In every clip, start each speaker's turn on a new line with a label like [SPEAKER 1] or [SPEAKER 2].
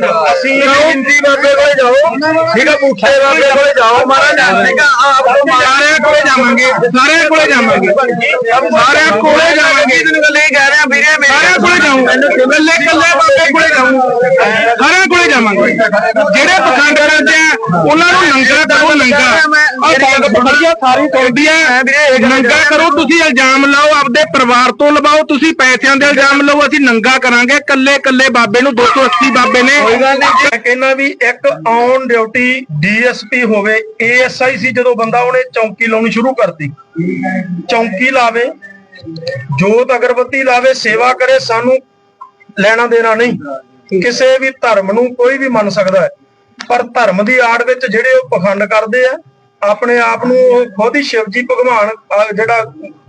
[SPEAKER 1] Minute ਅਸੀਂ ਹਿੰਦੀ ਬਾਬੇ ਕੋਲੇ ਜਾਓ। ਠੀਕ ਹੈ ਪੁੱਠੇ ਬਾਬੇ ਕੋਲੇ ਜਾਓ। ਮਹਾਰਾਜ ਠੀਕ ਹੈ ਆਪ ਤੋਂ
[SPEAKER 2] ਸਾਰਿਆਂ ਕੋਲੇ ਜਾਵਾਂਗੇ। ਸਾਰਿਆਂ ਕੋਲੇ ਜਾਵਾਂਗੇ। ਸਾਰਿਆਂ ਕੋਲੇ ਜਾਵਾਂਗੇ।
[SPEAKER 1] ਤੈਨੂੰ ਗੱਲ ਇਹ ਕਹਿ ਰਿਹਾ ਵੀਰੇ ਮੇਰੇ
[SPEAKER 2] ਸਾਰਿਆਂ ਕੋਲੇ ਜਾਊਂ। ਕੱਲੇ ਕੱਲੇ ਬਾਬੇ ਕੋਲੇ ਜਾਊਂ। ਸਾਰਿਆਂ ਕੋਲੇ ਜਾਵਾਂਗੇ। ਜਿਹੜੇ ਪਖੰਡ ਕਰਦੇ ਆ ਉਹਨਾਂ ਨੂੰ ਨੰਗਾ ਕਰੋ ਨੰਗਾ ਆ ਸੰਗਤ ਬੜੀਆ ਸਾਰੀ ਤੁਰਦੀ ਆ। ਨੰਗਾ ਕਰੋ। ਤੁਸੀਂ ਇਲਜ਼ਾਮ ਲਾਓ ਆਪਦੇ ਪਰਿਵਾਰ ਤੋਂ ਲਵਾਓ। ਤੁਸੀਂ ਪੈਸਿਆਂ ਦੇ ਇਲਜ਼ਾਮ ਲਾਓ ਅਸੀਂ ਨੰਗਾ ਕਰਾਂਗੇ। ਕੱਲੇ ਕੱਲੇ ਬਾਬੇ ਨੂੰ 280 ਬਾਬੇ ਨੇ।
[SPEAKER 1] ਕੋਈ ਗੱਲ ਨਹੀਂ, ਮੈਂ ਕਹਿੰਦਾ ਵੀ ਇੱਕ ਔਨ ਡਿਊਟੀ ਡੀਐਸਪੀ ਹੋਵੇ ਏਐਸਆਈ ਸੀ ਜਦੋਂ ਬੰਦਾ ਉਹਨੇ ਚੌਂਕੀ ਲਾਉਣੀ ਸ਼ੁਰੂ ਕਰਤੀ। ਚੌਂਕੀ ਲਾਵੇ, ਜੋਤ ਅਗਰਬੱਤੀ ਲਾਵੇ, ਸੇਵਾ ਕਰੇ, ਸਾਨੂੰ ਲੈਣਾ ਦੇਣਾ ਨਹੀਂ। ਕਿਸੇ ਵੀ ਧਰਮ ਨੂੰ ਕੋਈ ਵੀ ਮੰਨ ਸਕਦਾ ਹੈ। ਪਰ ਧਰਮ ਦੀ ਆੜ ਵਿੱਚ ਜਿਹੜੇ ਉਹ ਪਖੰਡ ਕਰਦੇ ਆ, ਆਪਣੇ ਆਪ ਨੂੰ ਉਹ ਖੁਦ ਹੀ ਸ਼ਿਵਜੀ ਭਗਵਾਨ ਜਿਹੜਾ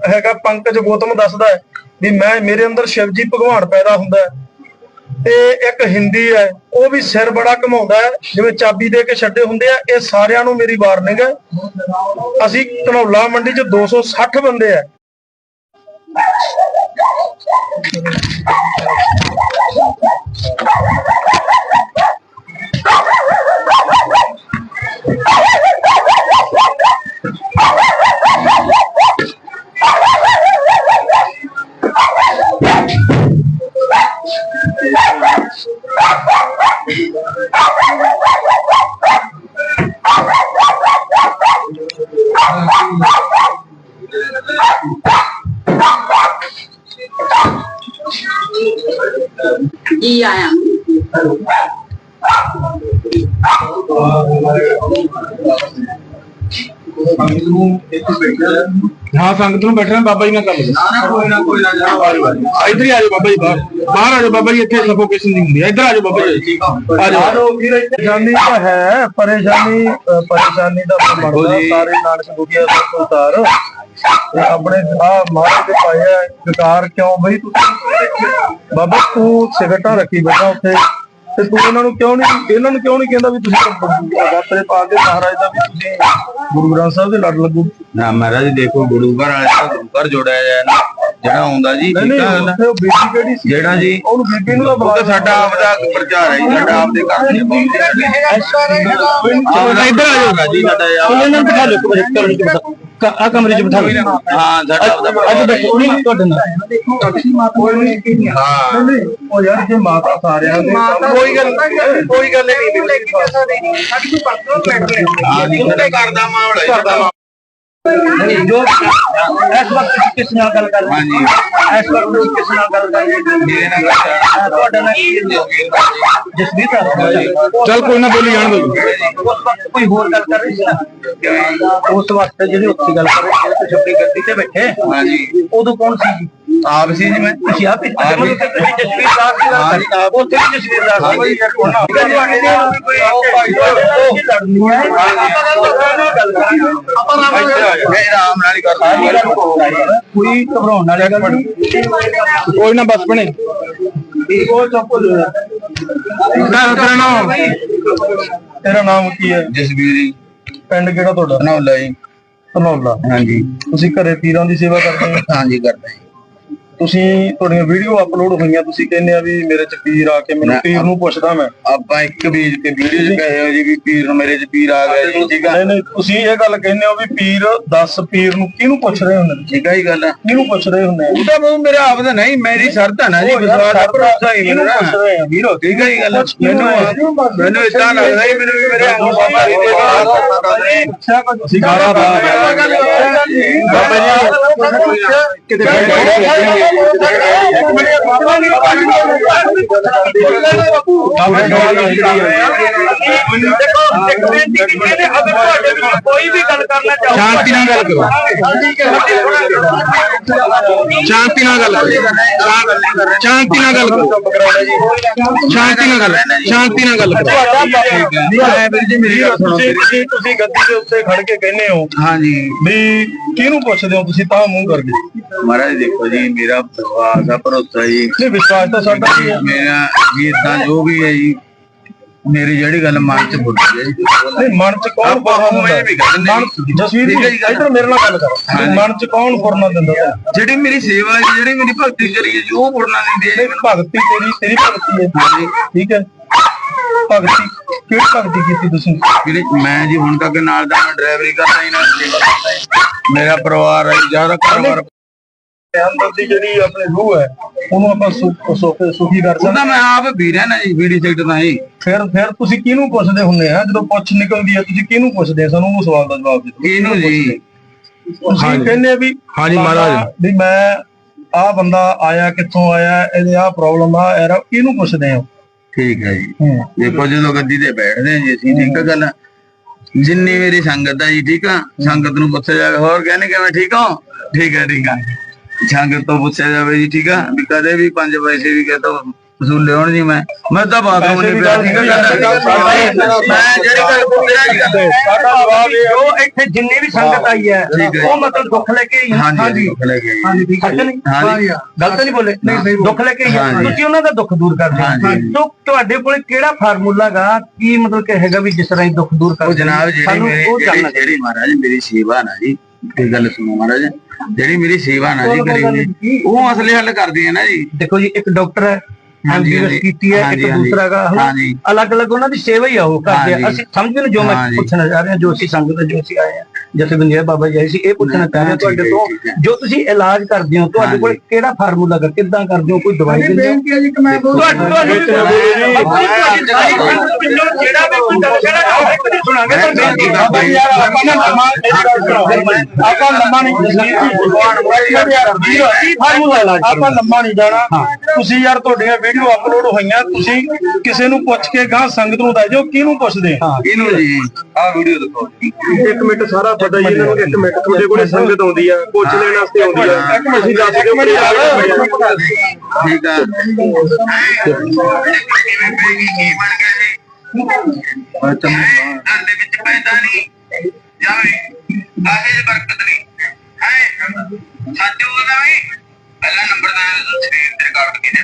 [SPEAKER 1] ਹੈਗਾ ਪੰਕਜ ਗੋਤਮ ਦੱਸਦਾ ਹੈ ਵੀ ਮੈਂ, ਮੇਰੇ ਅੰਦਰ ਸ਼ਿਵਜੀ ਭਗਵਾਨ ਪੈਦਾ ਹੁੰਦਾ ਹੈ। ਤੇ ਇੱਕ ਹਿੰਦੀ ਹੈ, ਉਹ ਵੀ ਸਿਰ ਬੜਾ ਘਮਾਉਂਦਾ ਹੈ, ਜਿਵੇਂ ਚਾਬੀ ਦੇ ਕੇ ਛੱਡੇ ਹੁੰਦੇ ਆ, ਇਹ ਸਾਰਿਆਂ ਨੂੰ ਮੇਰੀ ਵਾਰਨਿੰਗ ਹੈ। ਅਸੀਂ ਧਨੌਲਾ ਮੰਡੀ 'ਚ 260 ਬੰਦੇ ਆ।
[SPEAKER 3] ਜੀ ਆਇਆ
[SPEAKER 2] ਹਾਂ ਸੰਗਤ ਨੂੰ ਬੈਠਣਾ ਬਾਬਾ ਜੀ ਨਾਲ ਕਰ ਲਓ
[SPEAKER 1] ਨਾ ਕੋਈ ਨਾ ਕੋਈ ਨਾ ਜਾ ਵਾਰੀ ਵਾਰੀ
[SPEAKER 2] ਇੱਧਰ ਹੀ ਆ ਜਾਓ ਬਾਬਾ ਜੀ ਬਾਹਰ ਆ ਜਾਓ ਬਾਬਾ ਜੀ ਇੱਥੇ ਸਫੋਕੇਸ਼ਨ ਨਹੀਂ ਹੁੰਦੀ ਇੱਧਰ ਆ ਜਾਓ ਬਾਬਾ ਜੀ। ਆ ਜਾਓ।
[SPEAKER 1] ਪਰੇਸ਼ਾਨੀ ਤਾਂ ਹੈ ਪਰੇਸ਼ਾਨੀ ਅ, ਪਰੇਸ਼ਾਨੀ ਦਾ ਮਰਦਾ ਸਾਰੇ ਨਾਨਕ ਦੁਖੀਆ ਤੋਂ ਉਤਾਰ। ਤੇ ਆਪਣੇ ਆ ਮਾਰੇ ਤੇ ਪਾਇਆ ਵਿਕਾਰ ਕਿਉਂ? ਬਈ ਤੂੰ ਬਾਬਾ ਤੂੰ ਸਿਗਰਟਾਂ ਰੱਖੀ ਬੈਠਾ ਉੱਥੇ। ਤੇ ਤੂੰ ਇਹਨਾਂ ਨੂੰ ਕਿਉਂ ਨਹੀਂ ਇਹਨਾਂ ਨੂੰ ਕਿਉਂ ਨਹੀਂ ਕਹਿੰਦਾ ਵੀ ਤੁਸੀਂ ਬਾਤਰੇ ਪਾ ਕੇ ਮਹਾਰਾਜ ਦਾ ਵੀ ਤੁਸੀਂ ਗੁਰੂ ਗ੍ਰੰਥ ਸਾਹਿਬ ਦੇ ਲੜ ਲੱਗੂ?
[SPEAKER 4] ਨਾ ਮਹਾਰਾਜ ਦੇਖੋ ਗੁਰੂ ਘਰ ਵਾਲੇ ਤਾਂ ਗੁਰੂ ਘਰ ਜੋੜਿਆ ਜਾਏ ਨਾ। ਜਿਹੜਾ ਆਉਂਦਾ ਜੀ
[SPEAKER 1] ਨਹੀਂ
[SPEAKER 4] ਠੀਕ
[SPEAKER 1] ਨਹੀਂ
[SPEAKER 4] ਆ ਨਾ।
[SPEAKER 1] ਉੱਥੇ ਉਹ ਬੀਬੀ ਕਿਹੜੀ ਸੀ?
[SPEAKER 4] ਜਿਹੜਾ ਜੀ
[SPEAKER 1] ਉਹਨੂੰ ਬੀਬੀ ਨੂੰ ਤਾਂ
[SPEAKER 4] ਉਹ ਤਾਂ ਸਾਡਾ ਆਪਦਾ ਪ੍ਰਚਾਰ ਹੈ ਜੀ, ਸਾਡਾ ਆਪਦੇ ਘਰ ਦੀ ਬਹੁਤ
[SPEAKER 2] ਇੱਧਰ ਆ ਜਾਓ
[SPEAKER 4] ਜੀ ਸਾਡਾ
[SPEAKER 2] ਉਹਨਾਂ ਨੂੰ ਬਿਠਾ ਲਓ ਕਮਰੇ ਚ ਬਿਠਾ ਆ ਕਮਰੇ ਚ ਬਿਠਾ ਲਓ
[SPEAKER 4] ਹਾਂ ਸਾਡਾ
[SPEAKER 2] ਅੱਜ ਬੈਠੋ ਨਹੀਂ ਤੁਹਾਡੇ ਨਾਲ
[SPEAKER 1] ਕੋਈ ਨਹੀਂ
[SPEAKER 4] ਹਾਂ
[SPEAKER 1] ਨਹੀਂ ਉਹ ਯਾਰ ਜੇ ਮਾਤਾ ਸਾਰਿਆਂ ਦੇ ਕੋਈ ਗੱਲ ਕੋਈ ਗੱਲ ਨਹੀਂ। ਲੈ ਕੇ ਪੈਸਾ ਦੇਣੀ ਸਾਡੀ ਕੋਈ ਪਰਸਨਲ ਮੈਟਰ ਹੈ
[SPEAKER 4] ਹਾਂ ਜੀ ਉਹਦੇ ਘਰ ਦਾ ਮਾਹੌਲ। ਹੈ ਸਾਡਾ
[SPEAKER 1] ਜੋ ਇਸ ਵਕਤ ਤੁਸੀਂ ਕਿਸ ਨਾਲ ਗੱਲ ਕਰ ਰਹੇ
[SPEAKER 4] ਹਾਂ? ਜੀ
[SPEAKER 1] ਹੋ ਇਸ ਵਕਤ ਤੁਸੀਂ ਕਿਸ ਨਾਲ ਗੱਲ ਕਰ ਰਹੇ ਹੋ?
[SPEAKER 4] ਮੇਰੇ ਨਾਲ ਗੱਲ ਕਰ
[SPEAKER 1] ਤੁਹਾਡਾ ਨਾਮ ਕੀ ਹੈ ਜਸਵੀਰ ਸਰ
[SPEAKER 2] ਚੱਲ ਕੋਈ ਨਾ ਬੋਲੀ ਜਾਣ ਦਿਓ
[SPEAKER 1] ਉਸ ਵਕਤ ਕੋਈ ਹੋਰ ਗੱਲ ਕਰ ਰਹੀ ਸੀ? ਉਸ ਵਕਤ ਜਿਹੜੀ ਉੱਥੇ ਗੱਲ ਕਰ ਰਹੇ ਸੀ ਤੁਸੀਂ ਆਪਣੀ ਗੱਡੀ ਤੇ ਬੈਠੇ
[SPEAKER 4] ਹਾਂ ਜੀ
[SPEAKER 1] ਉਦੋਂ ਕੌਣ ਸੀ
[SPEAKER 4] ਆਪ ਸੀ ਜੀ ਮੈਂ।
[SPEAKER 1] ਤੁਸੀਂ ਆਪ ਹੀ
[SPEAKER 4] ਆਪ ਹੀ।
[SPEAKER 1] ਜਸਵੀਰ ਸਾਹਿਬ ਦੀ ਗੱਲ ਕਰ ਉੱਥੇ ਵੀ ਜਸਵੀਰ ਸਾਹਿਬ
[SPEAKER 4] ਹਾਂ। ਜੀ।
[SPEAKER 1] ਯਾਰ ਕੋਣ ਨਾਲ ਵੀ ਕੋਈ ਭਾਈ ਲੜਨੀ ਹੈ। ਆਪਾਂ ਨਾਲ
[SPEAKER 4] ਆ ਜਾਓ ਇਹ ਆਰਾਮ ਨਾਲ ਹੀ ਕਰਦਾ
[SPEAKER 1] ਕੋਈ ਘਬਰਾਉਣ ਵਾਲੀ ਗੱਲ ਨਹੀਂ।
[SPEAKER 2] ਕੋਈ ਨਾ ਬਸ ਬਣੇ।
[SPEAKER 1] ਉਹ ਚੁੱਪ ਹੋ ਜਾ
[SPEAKER 2] ਤੇਰਾ ਨਾਮ?
[SPEAKER 1] ਤੇਰਾ ਨਾਮ ਕੀ ਹੈ?
[SPEAKER 4] ਜਸਵੀਰ ਜੀ।
[SPEAKER 1] ਪਿੰਡ ਕਿਹੜਾ ਤੁਹਾਡਾ?
[SPEAKER 4] ਧਨੌਲਾ ਜੀ।
[SPEAKER 1] ਧਨੌਲਾ।
[SPEAKER 4] ਹਾਂਜੀ।
[SPEAKER 1] ਤੁਸੀਂ ਘਰੇ ਪੀਰਾਂ ਦੀ ਸੇਵਾ ਕਰਦੇ ਹੋ?
[SPEAKER 4] ਹਾਂਜੀ ਕਰਦਾ ਜੀ।
[SPEAKER 1] ਤੁਸੀਂ ਤੁਹਾਡੀਆਂ ਵੀਡੀਓ ਅਪਲੋਡ ਹੋਈਆਂ ਤੁਸੀਂ ਕਹਿੰਦੇ ਆ ਵੀ ਮੇਰੇ ਚ ਪੀਰ ਆ ਕੇ ਮੈਨੂੰ ਪੀਰ ਨੂੰ ਪੁੱਛਦਾ ਮੈਂ।
[SPEAKER 4] ਆਪਾਂ ਇੱਕ ਬੀਜ ਤੇ ਵੀਡੀਓ ਚ ਕਹੇ ਹੋ ਜੀ ਵੀ ਪੀਰ ਨੂੰ ਮੇਰੇ ਚ ਪੀਰ ਆ ਗਿਆ ਜੀ ਠੀਕ ਆ?
[SPEAKER 1] ਨਹੀਂ ਨਹੀਂ ਤੁਸੀਂ ਇਹ ਗੱਲ ਕਹਿੰਦੇ ਹੋ ਵੀ ਪੀਰ 10 ਪੀਰ ਨੂੰ ਕਿਹਨੂੰ ਪੁੱਛ ਰਹੇ ਹੁੰਦੇ? ਨੇ?
[SPEAKER 4] ਠੀਕ ਆ ਜੀ ਗੱਲ।
[SPEAKER 1] ਕਿਹਨੂੰ ਪੁੱਛ ਰਹੇ ਹੁੰਦੇ ਆ?
[SPEAKER 4] ਉਹ ਤਾਂ ਮੈਨੂੰ ਮੇਰਾ ਆਪ ਦਾ ਨਹੀਂ ਮੇਰੀ ਸ਼ਰਤ ਹੈ ਨਾ ਜੀ ਵਿਸ਼ਵਾਸ ਦਾ ਭਰੋਸਾ ਹੀ
[SPEAKER 1] ਆ? ਵੀਰੋ
[SPEAKER 4] ਠੀਕ ਹੈ ਜੀ ਗੱਲ। ਮੈਨੂੰ
[SPEAKER 1] ਆ?
[SPEAKER 4] ਮੈਨੂੰ ਇਦਾਂ ਲੱਗਦਾ ਜੀ ਮੈਨੂੰ ਵੀ ਮੇਰੇ ਬਾਬਾ ਜੀ ਦੇ
[SPEAKER 1] ਅੱਛਾ ਕੁਝ ਤੁਸੀਂ ਗਾਰਾ
[SPEAKER 2] ਬਾਬਾ ਜੀ
[SPEAKER 1] ਕਿਤੇ ਕੋਈ ਵੀ ਗੱਲ ਕਰਨਾ ਚਾਹੋ
[SPEAKER 2] ਸ਼ਾਂਤੀ ਨਾਲ ਗੱਲ ਕਰੋ ਸ਼ਾਂਤੀ ਨਾਲ ਗੱਲ ਕਰੋ ਸ਼ਾਂ- ਸ਼ਾਂਤੀ ਨਾਲ ਗੱਲ ਕਰੋ ਸ਼ਾਂਤੀ ਨਾਲ ਗੱਲ ਸ਼ਾਂਤੀ ਨਾਲ ਗੱਲ ਕਰੋ
[SPEAKER 1] ਤੁਸੀਂ ਤੁਸੀਂ ਤੁਸੀਂ ਗੱਦੀ ਦੇ ਉੱਤੇ ਖੜ ਕੇ ਕਹਿੰਦੇ ਹੋ
[SPEAKER 4] ਹਾਂਜੀ
[SPEAKER 1] ਵੀ ਕਿਹਨੂੰ ਪੁੱਛਦੇ ਹੋ ਤੁਸੀਂ ਤਾਂ ਮੂੰਹ ਕਰਕੇ
[SPEAKER 4] ਮਹਾਰਾਜ ਦੇਖੋ ਜੀ, ਮੇਰਾ ਵਿਸ਼ਵਾਸ ਆ ਭਰੋਸਾ ਜੀ
[SPEAKER 1] ਨਹੀਂ ਵਿਸ਼ਵਾਸ ਤਾਂ ਸਾਡਾ ਵੀ ਹੈ
[SPEAKER 4] ਮੇਰਾ ਜੀ ਇਦਾਂ ਜੋ ਵੀ ਹੈ ਜੀ ਮੇਰੀ ਜਿਹੜੀ ਗੱਲ ਮਨ ਚ ਬੁੱਝੀ ਹੈ ਜੀ
[SPEAKER 1] ਨਹੀਂ ਮਨ ਚ ਕੌਣ ਫੁਰਨਾ
[SPEAKER 4] ਉਵੇਂ
[SPEAKER 1] ਦਿੰਦਾ
[SPEAKER 4] ਵੀ ਦਿੰਦੇ
[SPEAKER 1] ਮਨ ਜਸਵੀਰ ਜੀ
[SPEAKER 4] ਗੱਲ।
[SPEAKER 1] ਇੱਧਰ ਮੇਰੇ ਨਾਲ ਗੱਲ ਕਰ। ਮਨ ਚ ਕੌਣ ਫੁਰਨਾ ਦਿੰਦਾ?
[SPEAKER 4] ਜਿਹੜੀ ਮੇਰੀ ਸੇਵਾ ਹੈ ਜਿਹੜੀ ਮੇਰੀ ਭਗਤੀ ਕਰੀ ਹੈ ਜੀ ਉਹ ਪੁਰਨਾ ਨਹੀਂ ਦੇ
[SPEAKER 1] ਨਹੀਂ ਭਗਤੀ ਤੇਰੀ ਤੇਰੀ ਭਗਤੀ ਹੈ ਠੀਕ ਹੈ ਭਗਤੀ ਕਿਹੜੀ ਭਗਤੀ ਕੀਤੀ ਤੁਸੀਂ
[SPEAKER 4] ਵੀਰੇ ਮੈਂ ਜੀ ਹੁਣ ਤੱਕ ਨਾਲ ਦਾ ਮੈਂ ਡਰਾਈਵਰੀ ਕਰਦਾ ਹੀ ਨਾ। ਮੇਰਾ ਪਰਿਵਾਰ ਹੈ ਜ਼ਿਆਦਾ ਕਾਰੋਬਾਰ
[SPEAKER 1] ਅੰਦਰ ਦੀ ਜਿਹੜੀ ਆਪਣੇ ਰੂਹ ਹੈ ਉਹਨੂੰ ਆਪਾਂ ਸੁ- ਸੁ- ਸੁਖੀ ਕਰ ਸਕਦੇ
[SPEAKER 4] ਉਹਦਾ ਮੈਂ ਆਪ ਵੀ ਰਹਿਣਾ ਜੀ ਬੀੜੀ ਸੈਕਟਰ ਦਾ ਹੀ।
[SPEAKER 1] ਫਿਰ ਫਿਰ ਤੁਸੀਂ ਕਿਹਨੂੰ ਪੁੱਛਦੇ ਹੁੰਦੇ ਆ? ਜਦੋਂ ਪੁੱਛ ਨਿਕਲਦੀ ਹੈ ਤੁਸੀਂ ਕਿਹਨੂੰ ਪੁੱਛਦੇ ਆ? ਸਾਨੂੰ ਉਹ ਸਵਾਲ ਦਾ ਜਵਾਬ ਦਿਓ।
[SPEAKER 4] ਇਹਨੂੰ ਜੀ।
[SPEAKER 1] ਤੁਸੀਂ ਕਹਿੰਦੇ ਆ ਵੀ
[SPEAKER 2] ਹਾਂਜੀ ਮਹਾਰਾਜ।
[SPEAKER 1] ਵੀ ਮੈਂ ਆ ਬੰਦਾ ਆਇਆ ਕਿੱਥੋਂ ਆਇਆ ਇਹਦੇ ਆ ਪ੍ਰੋਬਲਮ ਆ ਐਰਾ ਕਿਹਨੂੰ ਪੁੱਛਦੇ ਆ
[SPEAKER 4] ਠੀਕ ਹੈ ਜੀ।
[SPEAKER 1] ਹੂੰ।
[SPEAKER 4] ਦੇਖੋ ਜਦੋਂ ਗੱਦੀ ਤੇ ਬੈਠਦੇ ਜੀ ਅਸੀਂ ਠੀਕ ਆ ਗੱਲ। ਜਿੰਨੀ ਮੇਰੀ ਸੰਗਤ ਹੈ ਜੀ ਠੀਕ ਆ? ਸੰਗਤ ਨੂੰ ਪੁੱਛਿਆ ਜਾਵੇ ਹੋਰ ਕਹਿੰਦੇ ਕਿਵੇਂ ਠੀਕ ਹੋ? ਠੀਕ ਹੈ ਠੀਕ ਆ। ਸੰਗਤ ਤੋਂ ਪੁੱਛਿਆ ਜਾਵੇ ਜੀ ਠੀਕ ਆ? ਵੀ ਕਦੇ ਵੀ ਪੰਜ ਪੈਸੇ ਵੀ ਕਹਤਾ ਵਸੂਲੇ ਹੋਣ ਜੀ ਮੈਂ। ਮੈਂ ਤਾਂ ਬਾਥਰੂਮ ਨਹੀਂ ਪਿਆ ਠੀਕ ਆ ਮੈਂ ਜਿਹੜੀ ਗੱਲ ਪੁੱਛਿਆ
[SPEAKER 1] ਸਾਡਾ ਜਵਾਬ ਇਹ ਜੋ ਇੱਥੇ ਜਿੰਨੀ ਵੀ ਸੰਗਤ ਆਈ ਹੈ। ਉਹ ਮਤਲਬ ਦੁੱਖ ਲੈ ਕੇ ਆਈ ਹੈ।
[SPEAKER 4] ਹਾਂਜੀ ਹਾਂਜੀ। ਲੈ ਕੇ ਆਈ।
[SPEAKER 1] ਹਾਂਜੀ ਠੀਕ ਹੈ। ਨਹੀਂ। ਗਲਤ ਨਹੀਂ ਬੋਲੇ। ਦੁੱਖ ਲੈ ਕੇ ਆਈ ਹੈ। ਤੁਸੀਂ ਉਹਨਾਂ ਦਾ ਦੁੱਖ ਦੂਰ ਕਰਦੇ। ਹੋ। ਤੁਹਾਡੇ ਕੋਲੇ ਕਿਹੜਾ ਫਾਰਮੂਲਾ ਗਾ? ਕੀ ਮਤਲਬ ਕਿ ਹੈਗਾ ਵੀ ਜਿਸ ਤਰ੍ਹਾਂ ਹੀ ਦੁੱਖ ਦੂਰ
[SPEAKER 4] ਉਹ ਜਨਾਬ ਜਿਹੜੀ ਮੇਰੀ
[SPEAKER 1] ਉਹ ਜਾਣਨਾ
[SPEAKER 4] ਜਿਹੜੀ ਮਹਾਰਾਜ ਮੇਰੀ ਸੇਵਾ ਨਾ ਜੀ ਇਹ ਗੱਲ ਸੁਣੋ ਮਹਾਰਾਜ। ਜਿਹੜੀ ਮੇਰੀ ਸੇਵਾ ਨਾ ਜੀ ਕਰੀ ਜੀ ਉਹ ਅਸਲੇ ਹੱਲ ਕਰਦੀ ਹੈ ਨਾ ਜੀ।
[SPEAKER 1] ਦੇਖੋ ਜੀ ਇੱਕ ਡਾਕਟਰ ਹੈ।
[SPEAKER 4] ਹਾਂਜੀ।
[SPEAKER 1] ਕੀਤੀ ਹੈ ਇੱਕ। ਦੂਸਰਾ
[SPEAKER 4] ਹਾਂਜੀ।
[SPEAKER 1] ਅਲੱਗ-ਅਲੱਗ ਉਹਨਾਂ ਦੀ ਸੇਵਾ ਹੀ ਆ ਉਹ ਕਰਦੇ। ਅਸੀਂ ਸਮਝਦੇ ਨੂੰ ਜੋ ਮੈਂ। ਪੁੱਛਣਾ ਚਾਹ ਰਿਹਾ ਜੋ ਅਸੀਂ ਸੰਗਤ ਜੋ ਅਸੀਂ ਆਏ ਆ ਜੈਸੇ ਬੰਦੇ ਬਾਬਾ ਜੀ ਸੀ ਇਹ ਪੁੱਛਣਾ ਚਾਹ ਰਿਹਾ ਤੁਹਾਡੇ ਤੋਂ। ਜੋ ਤੁਸੀਂ ਇਲਾਜ ਕਰਦੇ ਹੋ ਤੁਹਾਡੇ ਕੋਲ। ਕਿਹੜਾ ਫਾਰਮੂਲਾ ਕਰ ਕਿੱਦਾਂ ਕਰਦੇ ਹੋ ਕੋਈ ਦਵਾਈ ਦਿੰਦੇ ਹੋ?
[SPEAKER 4] ਹੈ ਜੀ ਕਿ ਮੈਂ
[SPEAKER 1] ਤੁਹਾਨੂੰ ਵੀ ਜਿਹੜਾ ਵੀ ਕੋਈ ਚਾਹੇ ਕਦੇ ਸੁਣਾਂਗੇ ਬੇਨਤੀ ਬਾਬਾ ਜੀ ਆਪਾਂ ਨਾ ਲੰਮਾ ਆਪਾਂ ਲੰਮਾ ਨਹੀਂ ਫਾਰਮੂਲਾ ਆਪਾਂ ਲੰਮਾ ਨਹੀਂ ਜਾਣਾ। ਤੁਸੀਂ ਯਾਰ ਤੁਹਾਡੀਆਂ ਵੀਡੀਓ ਅਪਲੋਡ ਹੋਈਆਂ ਤੁਸੀਂ ਕਿਸੇ ਨੂੰ ਪੁੱਛ ਕੇ ਗਾਂ ਸੰਗਤ ਨੂੰ ਦੱਸ ਦਿਓ ਕਿਹਨੂੰ ਪੁੱਛਦੇ ਆ?
[SPEAKER 4] ਇਹਨੂੰ ਜੀ? ਆਹ ਵੀਡੀਓ ਦੇਖੋ
[SPEAKER 1] ਇੱਕ ਮਿੰਟ ਸਾਰਾ ਪਤਾ ਜੀ ਇਹਨਾਂ ਨੂੰ ਇੱਕ ਮਿੰਟ ਤੁਹਾਡੇ ਕੋਲੇ ਸੰਗਤ ਆਉਂਦੀ ਆ ਪੁੱਛ ਲੈਣ ਵਾਸਤੇ ਆਉਂਦੀ ਆ। ਇੱਕ ਮਿੰਟ ਦੱਸ ਦਿਓ
[SPEAKER 4] ਠੀਕ ਆ। ਅੱਛਾ ਦੇ ਵਿੱਚ ਪੈਦਾ ਨਹੀਂ। ਜਾਵੇ ਆਹੇ ਬਰਕਤ ਨਹੀਂ। ਹੈ? ਸੱਚ ਉਹਦਾ ਵੀ ਪਹਿਲਾ ਨੰਬਰ ਦਾ ਸਰੀਰ ਤੇ ਰਿਕਾਰਡ ਕੀ ਦੇ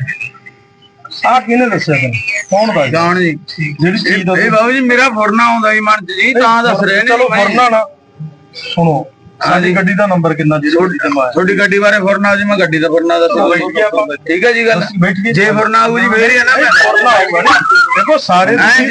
[SPEAKER 1] ਆ ਕਿਹਨੇ ਦੱਸਿਆ ਤੈਨੂੰ? ਕੌਣ ਦੱਸ
[SPEAKER 4] ਕੌਣ ਜੀ
[SPEAKER 1] ਜਿਹੜੀ ਚੀਜ਼ ਦਾ
[SPEAKER 4] ਇਹ ਬਾਬੂ ਜੀ ਮੇਰਾ ਫੁਰਨਾ ਆਉਂਦਾ ਜੀ ਮਨ ਚ ਜੀ ਤਾਂ ਦੱਸ ਰਹੇ ਨੇ
[SPEAKER 1] ਚਲੋ ਫਰਨਾ ਨਾ। ਸੁਣੋ ਸਾਡੀ ਗੱਡੀ ਦਾ ਨੰਬਰ ਕਿੰਨਾ ਜੀ? ਤੁਹਾਡੀ ਤੇ ਮਾਇਆ
[SPEAKER 4] ਤੁਹਾਡੀ ਗੱਡੀ ਬਾਰੇ ਫੁਰਨਾ ਜੀ ਮੈਂ ਗੱਡੀ ਦਾ ਫੁਰਨਾ ਦੱਸੋ ਠੀਕ ਹੈ ਜੀ ਗੱਲ। ਜੇ ਫੁਰਨਾ ਆਊ ਜੀ ਫੇਰ ਹੀ ਆ ਨਾ ਮੈਂ।
[SPEAKER 1] ਫਰਨਾ ਆਊਗਾ ਨਾ। ਦੇਖੋ ਸਾਰੇ ਤੁਸੀਂ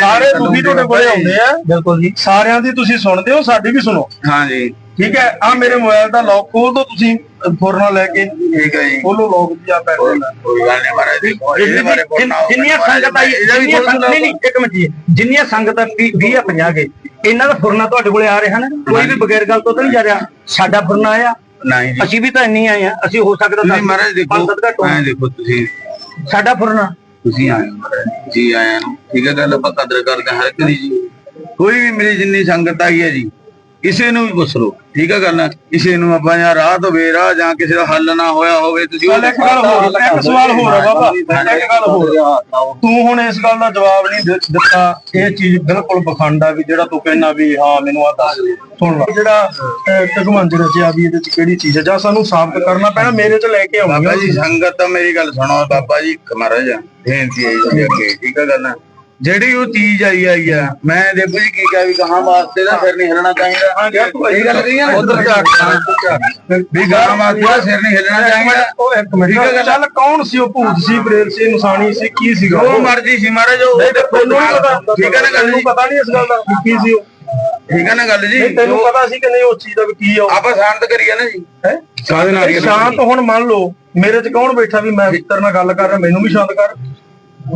[SPEAKER 1] ਸਾਰੇ ਤੁਸੀਂ ਤੁਹਾਡੇ ਕੋਲੇ ਆਉਂਦੇ ਆ। ਬਿਲਕੁਲ ਜੀ। ਸਾਰਿਆਂ ਦੀ ਤੁਸੀਂ ਸੁਣਦੇ ਹੋ ਸਾਡੀ ਵੀ ਸੁਣੋ।
[SPEAKER 4] ਹਾਂ ਜੀ।
[SPEAKER 1] ਠੀਕ ਹੈ ਆ ਮੇਰੇ ਮੋਬਾਈਲ ਦਾ ਲੌਕ ਖੋਲ ਦੋ ਤੁਸੀਂ ਫੋਰਨਾ ਲੈ ਕੇ।
[SPEAKER 4] ਠੀਕ ਹੈ ਜੀ।
[SPEAKER 1] ਖੋਲੋ ਲੌਕ ਜੀ ਆ ਪੈਸੇ ਦਾ
[SPEAKER 4] ਕੋਈ ਗੱਲ ਨਹੀਂ ਮਹਾਰਾਜ ਜੀ ਇਹਦੇ ਬਾਰੇ।
[SPEAKER 1] ਜਿੰਨੀਆਂ ਸੰਗਤ ਆਈ
[SPEAKER 4] ਇਹਦਾ ਵੀ
[SPEAKER 1] ਜਿੰਨੀਆਂ ਨਹੀਂ ਨਹੀਂ ਇੱਕ ਮਿੰਟ ਜੀ ਜਿੰਨੀਆਂ ਸੰਗਤ 20 ਆ 50 ਕੇ ਇਹਨਾਂ ਦਾ ਫੁਰਨਾ ਤੁਹਾਡੇ ਕੋਲੇ ਆ ਰਿਹਾ ਨਾ? ਕੋਈ ਵੀ ਬਗੈਰ ਗੱਲ ਤੋਂ ਤਾਂ ਨਹੀਂ ਜਾ ਰਿਹਾ। ਸਾਡਾ ਫੁਰਨਾ ਆਇਆ।
[SPEAKER 4] ਨਹੀਂ ਜੀ।
[SPEAKER 1] ਅਸੀਂ ਵੀ ਤਾਂ ਇੰਨੀ ਆਏ ਆ ਅਸੀਂ ਹੋ ਸਕਦਾ
[SPEAKER 4] ਨਹੀਂ ਮਹਾਰਾਜ ਦੇਖੋ। ਐਂ ਦੇਖੋ ਤੁਸੀਂ
[SPEAKER 1] ਸਾਡਾ ਫੁਰਨਾ।
[SPEAKER 4] ਤੁਸੀਂ ਆਏ ਜੀ ਨੂੰ ਠੀਕ ਹੈ ਗੱਲ ਆਪਾਂ ਕਦਰ ਕਰਦੇ ਹਰ ਇੱਕ ਦੀ ਜੀ। ਕੋਈ ਵੀ ਮੇਰੀ ਜਿੰਨੀ ਸੰਗਤ ਆਈ ਹੈ ਜੀ ਕਿਸੇ ਨੂੰ ਵੀ ਪੁੱਛ ਲਓ ਠੀਕ ਹੈ ਗੱਲ ਕਿਸੇ ਨੂੰ ਆਪਾਂ ਜਾਂ ਰਾਹ ਤੋਂ ਬੇਰਾਹ ਜਾਂ ਕਿਸੇ ਦਾ ਹੱਲ ਨਾ ਹੋਇਆ ਹੋਵੇ ਤੁਸੀਂ
[SPEAKER 1] ਚੱਲ ਇੱਕ ਗੱਲ ਹੋਰ ਇੱਕ ਸਵਾਲ ਹੋਰ ਆ ਬਾਬਾ ਇੱਕ ਗੱਲ ਹੋਰ। ਤੂੰ ਹੁਣ ਇਸ ਗੱਲ ਦਾ ਜਵਾਬ ਨਹੀਂ ਦਿੱਤਾ। ਇਹ ਚੀਜ਼ ਬਿਲਕੁਲ ਬਖੰਡ ਆ ਵੀ ਜਿਹੜਾ ਤੂੰ ਕਹਿਣਾ ਵੀ ਹਾਂ ਮੈਨੂੰ ਆ ਦੱਸ। ਸੁਣ ਲੈ ਜਿਹੜਾ ਭਗਵੰਤ ਰਚਿਆ ਵੀ ਇਹਦੇ ਚ ਕਿਹੜੀ ਚੀਜ਼ ਹੈ ਜਾਂ ਸਾਨੂੰ ਸਾਬਤ ਕਰਨਾ ਪੈਣਾ ਮੇਰੇ ਚ ਲੈ ਕੇ ਆਉਂਗਾ
[SPEAKER 4] ਬਾਬਾ ਜੀ ਸੰਗਤ ਤਾਂ ਮੇਰੀ ਗੱਲ ਸੁਣੋ ਬਾਬਾ ਜੀ ਮਹਾਰਾਜ ਬੇਨਤੀ ਹੈ ਜੀ ਅੱਗੇ ਠੀਕ ਹੈ ਗੱਲ ਜਿਹੜੀ ਉਹ ਚੀਜ਼ ਆਈ ਆਈ ਆ ਮੈਂ ਦੇਖੋ ਜੀ ਕੀ ਕਿਹਾ ਵੀ ਕਹਾਂ ਵਾਸਤੇ ਦਾ ਸਿਰ ਨਹੀਂ ਹਿਲਣਾ ਚਾਹੀਦਾ। ਇਹ ਗੱਲ ਕਹੀ ਆ। ਉਧਰ ਝਾਕ ਵੀ ਗਾਂ ਵਾਸਤੇ ਸਿਰ ਨਹੀਂ ਹਿਲਣਾ ਚਾਹੀਦਾ।
[SPEAKER 1] ਉਹ ਇੱਕ ਮਿੰਟ।
[SPEAKER 4] ਠੀਕ ਹੈ ਗੱਲ।
[SPEAKER 1] ਚੱਲ ਕੌਣ ਸੀ ਉਹ ਭੂਤ ਸੀ ਪ੍ਰੇਤ ਸੀ ਇਨਸਾਨੀ ਸੀ ਕੀ ਸੀਗਾ
[SPEAKER 4] ਜੋ ਮਰਜ਼ੀ ਸੀ ਮਹਾਰਾਜ ਉਹ
[SPEAKER 1] ਨਹੀਂ ਤੇ ਤੈਨੂੰ ਨਹੀਂ ਪਤਾ
[SPEAKER 4] ਠੀਕ ਹੈ ਨਾ ਗੱਲ ਜੀ?
[SPEAKER 1] ਪਤਾ ਨਹੀਂ ਇਸ ਗੱਲ ਦਾ ਕੀ ਸੀ ਉਹ।
[SPEAKER 4] ਠੀਕ ਹੈ ਨਾ ਗੱਲ ਜੀ?
[SPEAKER 1] ਤੈਨੂੰ ਪਤਾ ਸੀ ਕਿ ਨਹੀਂ ਉਸ ਚੀਜ਼ ਦਾ ਵੀ ਕੀ ਆ ਉਹ?
[SPEAKER 4] ਆਪਾਂ ਸ਼ਾਂਤ ਕਰੀਏ ਨਾ ਜੀ।
[SPEAKER 1] ਹੈ?
[SPEAKER 2] ਕਾਹਦੇ ਨਾਲ
[SPEAKER 1] ਸ਼ਾਂਤ ਹੁਣ ਮੰਨ ਲਓ ਮੇਰੇ ਚ ਕੌਣ ਬੈਠਾ ਵੀ ਮੈਂ ਤੇਰੇ ਨਾਲ ਗੱਲ ਕਰ ਰਿਹਾ ਮੈਨੂੰ ਵੀ ਸ਼ਾਂਤ ਕਰ।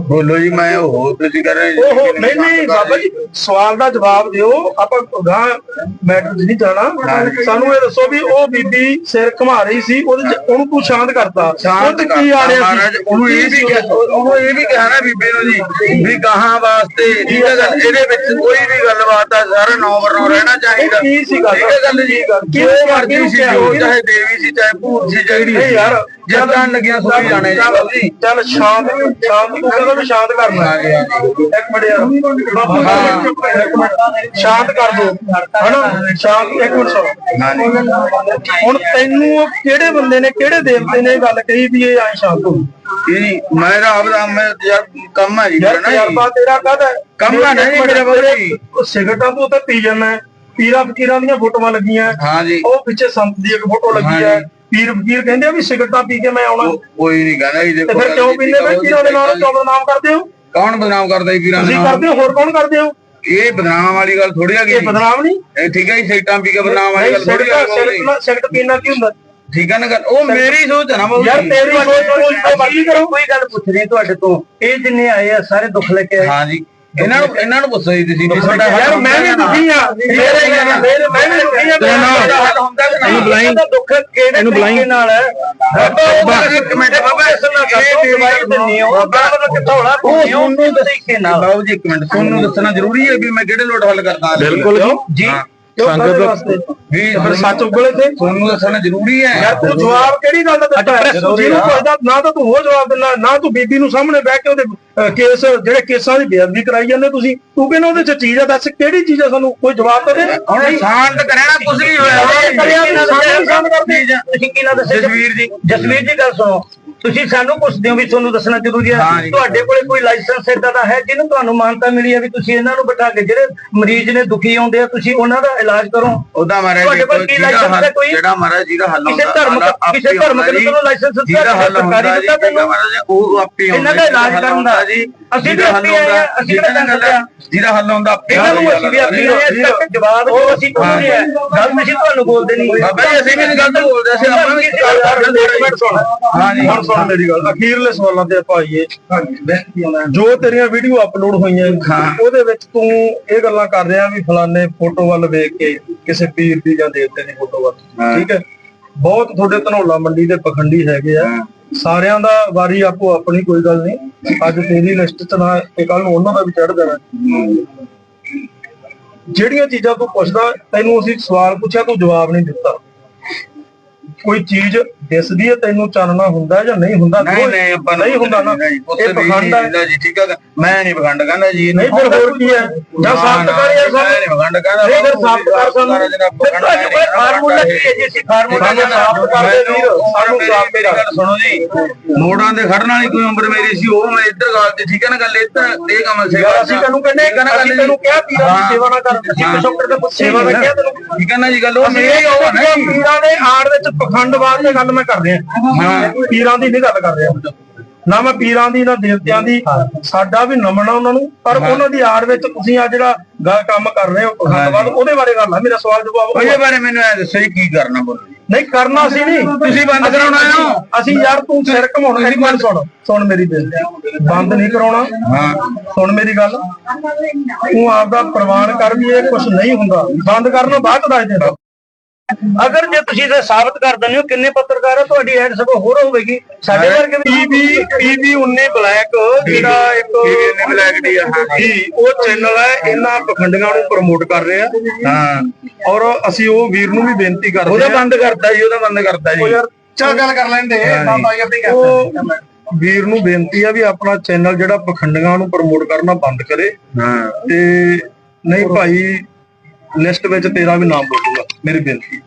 [SPEAKER 4] ਬੋਲੋ ਜੀ ਮੈਂ ਉਹ ਤੁਸੀਂ ਕਰ ਰਹੇ
[SPEAKER 1] ਉਹ ਨਹੀਂ ਨਹੀਂ ਬਾਬਾ ਜੀ ਸਵਾਲ ਦਾ ਜਵਾਬ ਦਿਓ ਆਪਾਂ ਗਾਂ ਮੈਟਰ 'ਚ ਨਹੀਂ ਜਾਣਾ ਸਾਨੂੰ ਇਹ ਦੱਸੋ ਵੀ ਉਹ ਬੀਬੀ ਸਿਰ ਘੁਮਾ ਰਹੀ ਸੀ ਉਹਦੇ 'ਚ ਉਹਨੂੰ ਤੂੰ ਸ਼ਾਂਤ ਕਰਤਾ
[SPEAKER 4] ਸ਼ਾਂਤ
[SPEAKER 1] ਕੀ ਆ ਰਿਹਾ ਸੀ
[SPEAKER 4] ਉਹਨੂੰ ਇਹ ਵੀ ਕਿਹਾ ਉਹਨੂੰ ਇਹ ਵੀ ਕਿਹਾ ਨਾ ਬੀਬੀ ਨੂੰ ਜੀ ਵੀ ਗਾਹਾਂ ਵਾਸਤੇ ਠੀਕ ਹੈ ਗੱਲ ਇਹਦੇ ਵਿੱਚ ਕੋਈ ਵੀ ਗੱਲਬਾਤ ਆ ਸਾਰਾ ਨੌ ਵਰਨੋਂ ਰਹਿਣਾ ਚਾਹੀਦਾ
[SPEAKER 1] ਕੀ ਸੀ ਗੱਲ?
[SPEAKER 4] ਠੀਕ ਹੈ ਗੱਲ ਜੀ
[SPEAKER 1] ਕੀ
[SPEAKER 4] ਜੋ
[SPEAKER 1] ਕਿਹਾ?
[SPEAKER 4] ਮਰਜ਼ੀ ਸੀ? ਚਾਹੇ ਦੇਵੀ ਸੀ ਚਾਹੇ ਭੂਤ ਸੀ ਚਾਹੇ
[SPEAKER 1] ਨਹੀਂ ਯਾਰ
[SPEAKER 4] ਜਦਾਂ ਲੱਗਿਆ ਸੋਈ ਜਾਣੇ ਜੀ।
[SPEAKER 1] ਚੱਲ ਸ਼ਾਂਤ ਸ਼ਾਂਤ ਕਹਿੰਦਾ ਵੀ ਸ਼ਾਂਤ ਕਰਨਾ। ਇੱਕ ਮਿੰਟ ਯਾਰ। ਬਾਪੂ ਇੱਕ ਮਿੰਟ ਸ਼ਾਂਤ ਕਰ ਦੋ। ਹਨਾ? ਸ਼ਾਂਤ ਇੱਕ ਮਿੰਟ ਸੁਣੋ ਹੁਣ ਤੈਨੂੰ ਕਿਹੜੇ ਬੰਦੇ ਨੇ ਕਿਹੜੇ ਦੇਵਤੇ ਨੇ ਗੱਲ ਕਹੀ ਵੀ ਇਹ ਐ ਸ਼ਾਂਤ ਹੋ
[SPEAKER 4] ਇਹ ਨਹੀਂ ਮੇਰਾ ਆਪਦਾ ਮੈਂ ਯਾਰ ਕੰਮ ਹੈ ਜੀ
[SPEAKER 1] ਯਾਰ
[SPEAKER 4] ਨਾ
[SPEAKER 1] ਤਜਰਬਾ
[SPEAKER 4] ਜੀ।
[SPEAKER 1] ਤੇਰਾ ਕਾਹਦਾ
[SPEAKER 4] ਕੰਮ ਨਾ ਜੀ ਮੇਰਾ ਜੀ।
[SPEAKER 1] ਸਿਗਰਟਾਂ ਤੂੰ ਤਾਂ ਪੀ ਜਾਂਦਾ। ਪੀਰਾਂ ਫਕੀਰਾਂ ਦੀਆਂ ਫੋਟੋਆਂ ਲੱਗੀਆਂ
[SPEAKER 4] ਹਾਂ। ਜੀ।
[SPEAKER 1] ਉਹ ਪਿੱਛੇ ਸੰਤ ਦੀ ਇੱਕ ਫੋਟੋ ਲੱਗੀ ਹੈ। ਪੀਰ ਫਕੀਰ ਕਹਿੰਦੇ ਆ ਵੀ ਸਿਗਰਟਾਂ ਪੀ ਕੇ ਮੈਂ ਆਉਣਾ।
[SPEAKER 4] ਕੋਈ ਨਹੀਂ ਕਹਿੰਦਾ ਜੀ
[SPEAKER 1] ਤੇ
[SPEAKER 4] ਦੇਖੋ
[SPEAKER 1] ਫਿਰ ਕਿਉਂ ਪੀਂਦੇ ਬਈ ਕਿਹਨਾਂ ਦੇ ਨਾਲ? ਚੌਬਰ ਨਾਮ ਕਰਦੇ ਹੋ?
[SPEAKER 4] ਕੌਣ ਬਦਨਾਮ ਕਰਦਾ ਜੀ ਵੀਰਾਂ
[SPEAKER 1] ਤੁਸੀਂ
[SPEAKER 4] ਨੂੰ
[SPEAKER 1] ਕਰਦੇ ਹੋ ਹੋਰ ਕੌਣ ਕਰਦੇ ਹੋ?
[SPEAKER 4] ਇਹ ਬਦਨਾਮ ਵਾਲੀ ਗੱਲ ਥੋੜੀ ਆ
[SPEAKER 1] ਇਹ
[SPEAKER 4] ਗਈ
[SPEAKER 1] ਬਦਨਾਮ ਨਹੀਂ?
[SPEAKER 4] ਇਹ ਠੀਕ ਹੈ ਜੀ ਸਿਗਟਾਂ ਪੀ ਕੇ ਬਦਨਾਮ ਵਾਲੀ ਗੱਲ ਥੋੜੀ ਆ ਗਈ
[SPEAKER 1] ਸਿਗਰਟ ਪੀਣਾ ਕੀ ਹੁੰਦਾ?
[SPEAKER 4] ਠੀਕ ਹੈ ਨਾ ਗੱਲ? ਉਹ ਮੇਰੀ ਸੋਚ ਹੈ ਨਾ ਬਾਬੂ
[SPEAKER 1] ਯਾਰ। ਤੇਰੀ ਸੋਚ ਤੋਂ ਮਰਜ਼ੀ ਕਰੋ?
[SPEAKER 5] ਕੋਈ ਗੱਲ ਪੁੱਛ ਰਹੀ ਤੁਹਾਡੇ ਤੋਂ? ਇਹ ਜਿੰਨੇ ਆਏ ਆ ਸਾਰੇ ਦੁੱਖ ਲੈ ਕੇ ਆਏ।
[SPEAKER 4] ਹਾਂ ਜੀ। ਇਹਨਾਂ ਨੂੰ ਇਹਨਾਂ ਨੂੰ ਪੁੱਛੋ ਜੀ ਤੁਸੀਂ ਵੀ ਤੁਹਾਡਾ ਹੱਲ
[SPEAKER 1] ਯਾਰ ਮੈਂ ਵੀ ਦੁਖੀ ਆ ਮੇਰੇ ਮੇਰੇ ਮੈਂ ਵੀ ਦੁਖੀ ਆ ਮੇਰਾ ਹੱਲ ਹੁੰਦਾ ਕਿ ਨਹੀਂ?
[SPEAKER 2] ਬੁਲਾਈ।
[SPEAKER 5] ਇਹਦਾ ਦੁੱਖ ਕਿਹੜੇ। ਤਰੀਕੇ ਨਾਲ ਹੈ?
[SPEAKER 1] ਬਾਬਾ ਇੱਕ ਮਿੰਟ ਬਾਬਾ ਇਸ ਨਾਲ
[SPEAKER 5] ਇਹ ਦੇਵਾਈ ਦਿੰਨੀ ਹੋ। ਮਤਲਬ ਕਿ ਥੋੜਾ
[SPEAKER 4] ਉਹ
[SPEAKER 5] ਪੁੰਨੀ ਹੋ?
[SPEAKER 4] ਤੁਹਾਨੂੰ
[SPEAKER 5] ਤਰੀਕੇ ਨਾਲ?
[SPEAKER 4] ਬਾਬੂ ਜੀ ਇੱਕ ਮਿੰਟ। ਤੁਹਾਨੂੰ ਦੱਸਣਾ ਜ਼ਰੂਰੀ ਹੈ ਵੀ ਮੈਂ ਕਿਹੜੇ ਲੋਟ ਹੱਲ ਕਰਦਾ? ਹਾਂ
[SPEAKER 2] ਬਿਲਕੁਲ ਜੀ।
[SPEAKER 1] ਜੀ।
[SPEAKER 2] ਸੰਗਤ
[SPEAKER 1] ਵਾਸਤੇ?
[SPEAKER 4] ਵੀ
[SPEAKER 1] ਫਿਰ ਸੱਚ ਉਗਲੇ ਤੇ
[SPEAKER 4] ਤੁਹਾਨੂੰ ਦੱਸਣਾ ਜ਼ਰੂਰੀ ਹੈ।
[SPEAKER 1] ਯਾਰ ਤੂੰ ਜਵਾਬ ਕਿਹੜੀ ਗੱਲ ਦਾ ਦਿੱਤਾ ਹੈ? ਜਿਹਨੂੰ ਪੁੱਛਦਾ ਨਾ ਤਾਂ ਤੂੰ ਉਹ ਜਵਾਬ ਦਿੰਦਾ ਨਾ ਤੂੰ ਬੀਬੀ ਨੂੰ ਸਾਹਮਣੇ ਬਹਿ ਕੇ ਉਹਦੇ ਕੇਸ ਜਿਹੜੇ ਕੇਸਾਂ ਦੀ ਬੇਅਦਬੀ ਕਰਾਈ ਜਾਂਦੇ ਤੁਸੀਂ। ਤੂੰ ਕਹਿੰਦਾ ਉਹਦੇ ਚ ਚੀਜ਼ ਆ ਦੱਸ ਕਿਹੜੀ ਚੀਜ਼ ਆ ਸਾਨੂੰ? ਕੋਈ ਜਵਾਬ ਤਾਂ ਦੇ।
[SPEAKER 4] ਹੁਣ ਸ਼ਾਂਤ ਕਰਿਆ ਕੁਝ ਵੀ ਹੋਇਆ। ਜਸਵੀਰ ਜੀ।
[SPEAKER 5] ਜਸਵੀਰ ਜੀ ਗੱਲ ਸੁਣੋ। ਤੁਸੀਂ ਸਾਨੂੰ ਪੁੱਛਦੇ ਹੋ ਵੀ ਤੁਹਾਨੂੰ ਦੱਸਣਾ ਜ਼ਰੂਰੀ ਹੈ।
[SPEAKER 4] ਹਾਂ ਜੀ।
[SPEAKER 5] ਤੁਹਾਡੇ ਕੋਲੇ ਕੋਈ ਲਾਇਸੈਂਸ ਏਦਾਂ ਦਾ ਹੈ ਜਿਹਨੂੰ ਤੁਹਾਨੂੰ ਮਾਨਤਾ ਮਿਲੀ ਹੈ ਵੀ ਤੁਸੀਂ ਇਹਨਾਂ ਨੂੰ ਬਿਠਾ ਕੇ ਜਿਹੜੇ ਮਰੀਜ਼ ਨੇ ਦੁਖੀ ਆਉਂਦੇ ਆ ਤੁਸੀਂ ਉਹਨਾਂ ਦਾ ਇਲਾਜ ਕਰੋ।
[SPEAKER 4] ਉਹਦਾ ਮਹਾਰਾਜ
[SPEAKER 5] ਤੁਹਾਡੇ ਕੋਲ ਕੀ
[SPEAKER 4] ਜਿਹਦਾ
[SPEAKER 5] ਲਾਇਸੈਂਸ ਹੈ
[SPEAKER 4] ਹੱਲ-
[SPEAKER 5] ਕੋਈ?
[SPEAKER 4] ਜਿਹੜਾ ਮਹਾਰਾਜ ਜਿਹਦਾ ਹੱਲ
[SPEAKER 5] ਕਿਸੇ
[SPEAKER 4] ਹੁੰਦਾ
[SPEAKER 5] ਧਰਮ
[SPEAKER 4] ਆਪੇ
[SPEAKER 5] ਕਿਸੇ ਧਰਮ
[SPEAKER 4] ਜੀ।
[SPEAKER 5] ਕੋਲੋਂ ਲਾਇਸੈਂਸ ਦਿੱਤਾ
[SPEAKER 4] ਜਿਹਦਾ ਹੱਲ
[SPEAKER 5] ਸਰਕਾਰੀ
[SPEAKER 4] ਹੁੰਦਾ ਜੀ
[SPEAKER 5] ਦਿੱਤਾ
[SPEAKER 4] ਕਹਿੰਦਾ
[SPEAKER 5] ਤੈਨੂੰ?
[SPEAKER 4] ਮਹਾਰਾਜ ਉਹ ਆਪੇ
[SPEAKER 5] ਇਹਨਾਂ ਦਾ ਇਲਾਜ ਕਰਨ। ਦਾ।
[SPEAKER 4] ਜੀ।
[SPEAKER 5] ਅਸੀਂ ਵੀ ਆਪੇ ਆਏ ਆ, ਅਸੀਂ ਕਿਹੜਾ
[SPEAKER 4] ਗੱਲ ਹੈ, ਜਿਹਦਾ ਹੱਲ ਹੁੰਦਾ ਆਪੇ
[SPEAKER 5] ਇਹਨਾਂ ਨੂੰ ਅਸੀਂ ਵੀ ਆਪੇ ਆ, ਇਸ ਕਰਕੇ ਜਵਾਬ ਜੋ ਅਸੀਂ ਤੁਹਾਨੂੰ ਨਹੀਂ ਹੈ ਗੱਲ ਅਸੀਂ ਤੁਹਾਨੂੰ ਬੋਲਦੇ ਨਹੀਂ।
[SPEAKER 4] ਬਾਬਾ ਜੀ ਅਸੀਂ ਵੀ ਨਹੀਂ ਗਲਤ ਬੋਲਦੇ ਅਸੀਂ ਆਪਣਾ ਵੀ ਗੱਲ ਕਰਦੇ
[SPEAKER 1] ਸੁਣ।
[SPEAKER 4] ਹਾਂ ਜੀ।
[SPEAKER 1] ਹੁਣ ਸੁਣ। ਮੇਰੀ ਗੱਲ ਅਖੀਰਲੇ ਸਵਾਲਾਂ ਤੇ ਆਪਾਂ ਆਈਏ। ਜੋ ਤੇਰੀਆਂ ਵੀਡੀਓ ਅਪਲੋਡ ਹੋਈਆਂ ਉਹਦੇ ਵਿੱਚ ਤੂੰ ਇਹ ਗੱਲਾਂ ਕਰ ਰਿਹਾ ਵੀ ਫਲਾਣੇ ਫੋਟੋ ਵੱਲ ਵੇਖ ਕੇ ਕਿਸੇ ਪੀਰ ਦੀ ਜਾਂ ਦੇਵਤੇ ਦੀ ਫੋਟੋ ਵੱਲ। ਠੀਕ ਹੈ? ਬਹੁਤ ਤੁਹਾਡੇ ਧਨੌਲਾ ਮੰਡੀ ਦੇ ਪਖੰਡੀ ਹੈਗੇ ਆ। ਸਾਰਿਆਂ ਦਾ ਵਾਰੀ ਆਪੋ ਆਪਣੀ ਕੋਈ ਗੱਲ ਨਹੀਂ। ਅੱਜ ਤੇਰੀ ਲਿਸਟ ਚ ਨਾ ਤੇ ਕੱਲ ਨੂੰ ਉਹਨਾਂ ਦਾ ਵੀ ਚੜ ਦੇਣਾ। ਜਿਹੜੀਆਂ ਚੀਜ਼ਾਂ ਤੂੰ ਪੁੱਛਦਾ ਤੈਨੂੰ ਅਸੀਂ ਸਵਾਲ ਪੁੱਛਿਆ ਤੂੰ ਜਵਾਬ ਨਹੀਂ ਦਿੱਤਾ। ਕੋਈ ਚੀਜ਼ ਦਿਸਦੀ ਹੈ ਤੈਨੂੰ ਚਾਨਣਾ ਹੁੰਦਾ ਜਾਂ ਨਹੀਂ ਹੁੰਦਾ?
[SPEAKER 4] ਨਹੀਂ ਨਹੀਂ ਆਪਾਂ
[SPEAKER 1] ਨਹੀਂ ਹੁੰਦਾ ਨਾ। ਇਹ ਪਖੰਡ ਹੈ।
[SPEAKER 4] ਜੀ ਠੀਕ ਹੈ ਮੈਂ ਨਹੀਂ ਪਖੰਡ ਕਹਿੰਦਾ ਜੀ
[SPEAKER 1] ਨਹੀਂ ਫਿਰ ਹੋਰ ਕੀ ਹੈ? ਜਾਂ ਸਾਬਤ ਕਰ ਯਾਰ
[SPEAKER 4] ਮੈਂ ਨਹੀਂ
[SPEAKER 1] ਸਾਨੂੰ
[SPEAKER 4] ਪਖੰਡ ਕਹਿੰਦਾ
[SPEAKER 1] ਨਹੀਂ ਫਿਰ ਸਾਬਤ ਕਰ ਸਾਨੂੰ।
[SPEAKER 5] ਤੁਹਾਡੇ ਕੋਲ ਫਾਰਮੂਲਾ ਕੀ ਹੈ ਜੀ? ਅਸੀਂ ਫਾਰਮੂਲਾ
[SPEAKER 1] ਸਾਨੂੰ ਸਾਬਤ ਕਰ ਦੇ ਵੀਰ ਸਾਨੂੰ ਸਾਬਤ
[SPEAKER 4] ਮੇਰੀ
[SPEAKER 1] ਕਰ
[SPEAKER 4] ਗੱਲ ਸੁਣੋ ਜੀ। ਮੋੜਾਂ ਦੇ ਖੜਨ ਵਾਲੀ ਕੋਈ ਉਮਰ ਮੇਰੀ ਸੀ ਉਹ ਮੈਂ ਇੱਧਰ ਗੱਲ ਤੇ ਠੀਕ ਹੈ ਨਾ ਗੱਲ ਇੱਧਰ ਇਹ ਕੰਮ ਸੇ
[SPEAKER 1] ਯਾਰ ਅਸੀਂ ਤੈਨੂੰ ਕਹਿੰਦੇ ਅਸੀਂ ਤੈਨੂੰ ਕਿਹਾ ਪੀਰਾਂ ਦੀ ਸੇਵਾ ਨਾ ਕਰ। ਅਸੀਂ ਪਿਛੋਕੜ ਦੇ ਸੇਵਾ ਨਾ ਕਿਹਾ ਤੈਨੂੰ?
[SPEAKER 4] ਠੀਕ ਹੈ ਨਾ ਜੀ ਗੱਲ ਉਹ ਮੇਰੀ ਉਹ
[SPEAKER 1] ਕਹਿੰਦੇ ਪੀਰਾਂ ਦੇ ਆੜ ਵਿੱਚ ਪਖੰਡਵਾਦ ਦੀ ਗੱਲ ਮੈਂ ਕਰ ਰਿਹਾ। ਹਾਂ ਪੀਰਾਂ ਦੀ ਨਹੀਂ ਗੱਲ ਕਰ ਰਿਹਾ। ਨਾ ਮੈਂ ਪੀਰਾਂ ਦੀ ਨਾ ਦੇਵਤਿਆਂ ਦੀ। ਸਾਡਾ ਵੀ ਨਮਨ ਆ ਉਹਨਾਂ ਨੂੰ ਪਰ ਉਹਨਾਂ ਦੀ ਆੜ ਵਿੱਚ ਤੁਸੀਂ ਆ ਜਿਹੜਾ ਗਾ- ਕੰਮ ਕਰ ਰਹੇ ਹੋ ਪਖੰਡਵਾਦ ਉਹਦੇ ਬਾਰੇ ਗੱਲ ਆ। ਮੇਰਾ ਸਵਾਲ ਜਵਾਬ ਉਹ
[SPEAKER 4] ਉਹਦੇ ਬਾਰੇ ਮੈਨੂੰ ਐ ਦੱਸੋ ਜੀ ਕੀ ਕਰਨਾ ਬੋਲੋ
[SPEAKER 1] ਨਹੀਂ ਕਰਨਾ ਸੀ ਨਹੀਂ।
[SPEAKER 4] ਤੁਸੀਂ ਬੰਦ ਕਰਾਉਣਾ ਹੈ
[SPEAKER 1] ਅਸੀਂ ਯਾਰ ਤੂੰ ਸਿਰ ਘਮਾਉਣਾ। ਇੱਕ ਮਿੰਟ ਸੁਣ। ਸੁਣ ਮੇਰੀ ਬੇਨਤੀ ਬੰਦ ਨਹੀਂ ਕਰਾਉਣਾ।
[SPEAKER 4] ਹਾਂ।
[SPEAKER 1] ਸੁਣ ਮੇਰੀ ਗੱਲ। ਤੂੰ ਆਪਦਾ ਪ੍ਰਵਾਨ ਕਰ ਵੀ ਇਹ ਕੁਝ ਨਹੀਂ ਹੁੰਦਾ। ਬੰਦ ਕਰਨ ਬਾਅਦ ਦੱਸ ਦੇ।
[SPEAKER 5] ਅਗਰ ਜੇ ਤੁਸੀਂ ਇਹ ਸਾਬਤ ਕਰ ਦਿੰਦੇ ਹੋ ਕਿੰਨੇ ਪੱਤਰਕਾਰ ਆ? ਤੁਹਾਡੀ ਐਡ ਸਗੋਂ ਹੋਰ ਹੋਵੇਗੀ। ਸਾਡੇ ਵਰਗੇ ਵੀ
[SPEAKER 1] ਪੀਬੀ ਪੀਬੀ 19 ਬਲੈਕ ਜਿਹੜਾ ਇੱਕ
[SPEAKER 4] PB ਬਲੈਕ ਡੀ ਆ, ਹਾਂ।
[SPEAKER 1] ਜੀ ਉਹ ਚੈਨਲ ਹੈ ਇਹਨਾਂ ਪਖੰਡੀਆਂ ਨੂੰ ਪ੍ਰਮੋਟ ਕਰ ਰਹੇ ਆ।
[SPEAKER 4] ਹਾਂ।
[SPEAKER 1] ਔਰ ਅਸੀਂ ਉਹ ਵੀਰ ਨੂੰ ਵੀ ਬੇਨਤੀ ਕਰਦੇ
[SPEAKER 4] ਉਹਦਾ
[SPEAKER 1] ਆ।
[SPEAKER 4] ਬੰਦ ਕਰਤਾ ਜੀ ਉਹਦਾ ਬੰਦ ਕਰਤਾ
[SPEAKER 1] ਉਹ
[SPEAKER 4] ਜੀ
[SPEAKER 1] ਯਾਰ
[SPEAKER 4] ਚੱਲ ਗੱਲ ਕਰ ਲੈਂਦੇ ਬਾਬਾ ਜੀ। ਆਪਣੀ
[SPEAKER 1] ਉਹ ਵੀਰ ਨੂੰ ਬੇਨਤੀ ਆ ਵੀ ਆਪਣਾ ਚੈਨਲ ਜਿਹੜਾ ਪਖੰਡੀਆਂ ਨੂੰ ਪ੍ਰਮੋਟ ਕਰਨਾ ਬੰਦ ਕਰੇ।
[SPEAKER 4] ਹਾਂ।
[SPEAKER 1] ਤੇ ਨਹੀਂ ਭਾਈ ਲਿਸਟ ਵਿੱਚ ਤੇਰਾ ਵੀ ਨਾਮ ਬੋਲੂਗਾ ਮੇਰੀ ਬੇਨਤੀ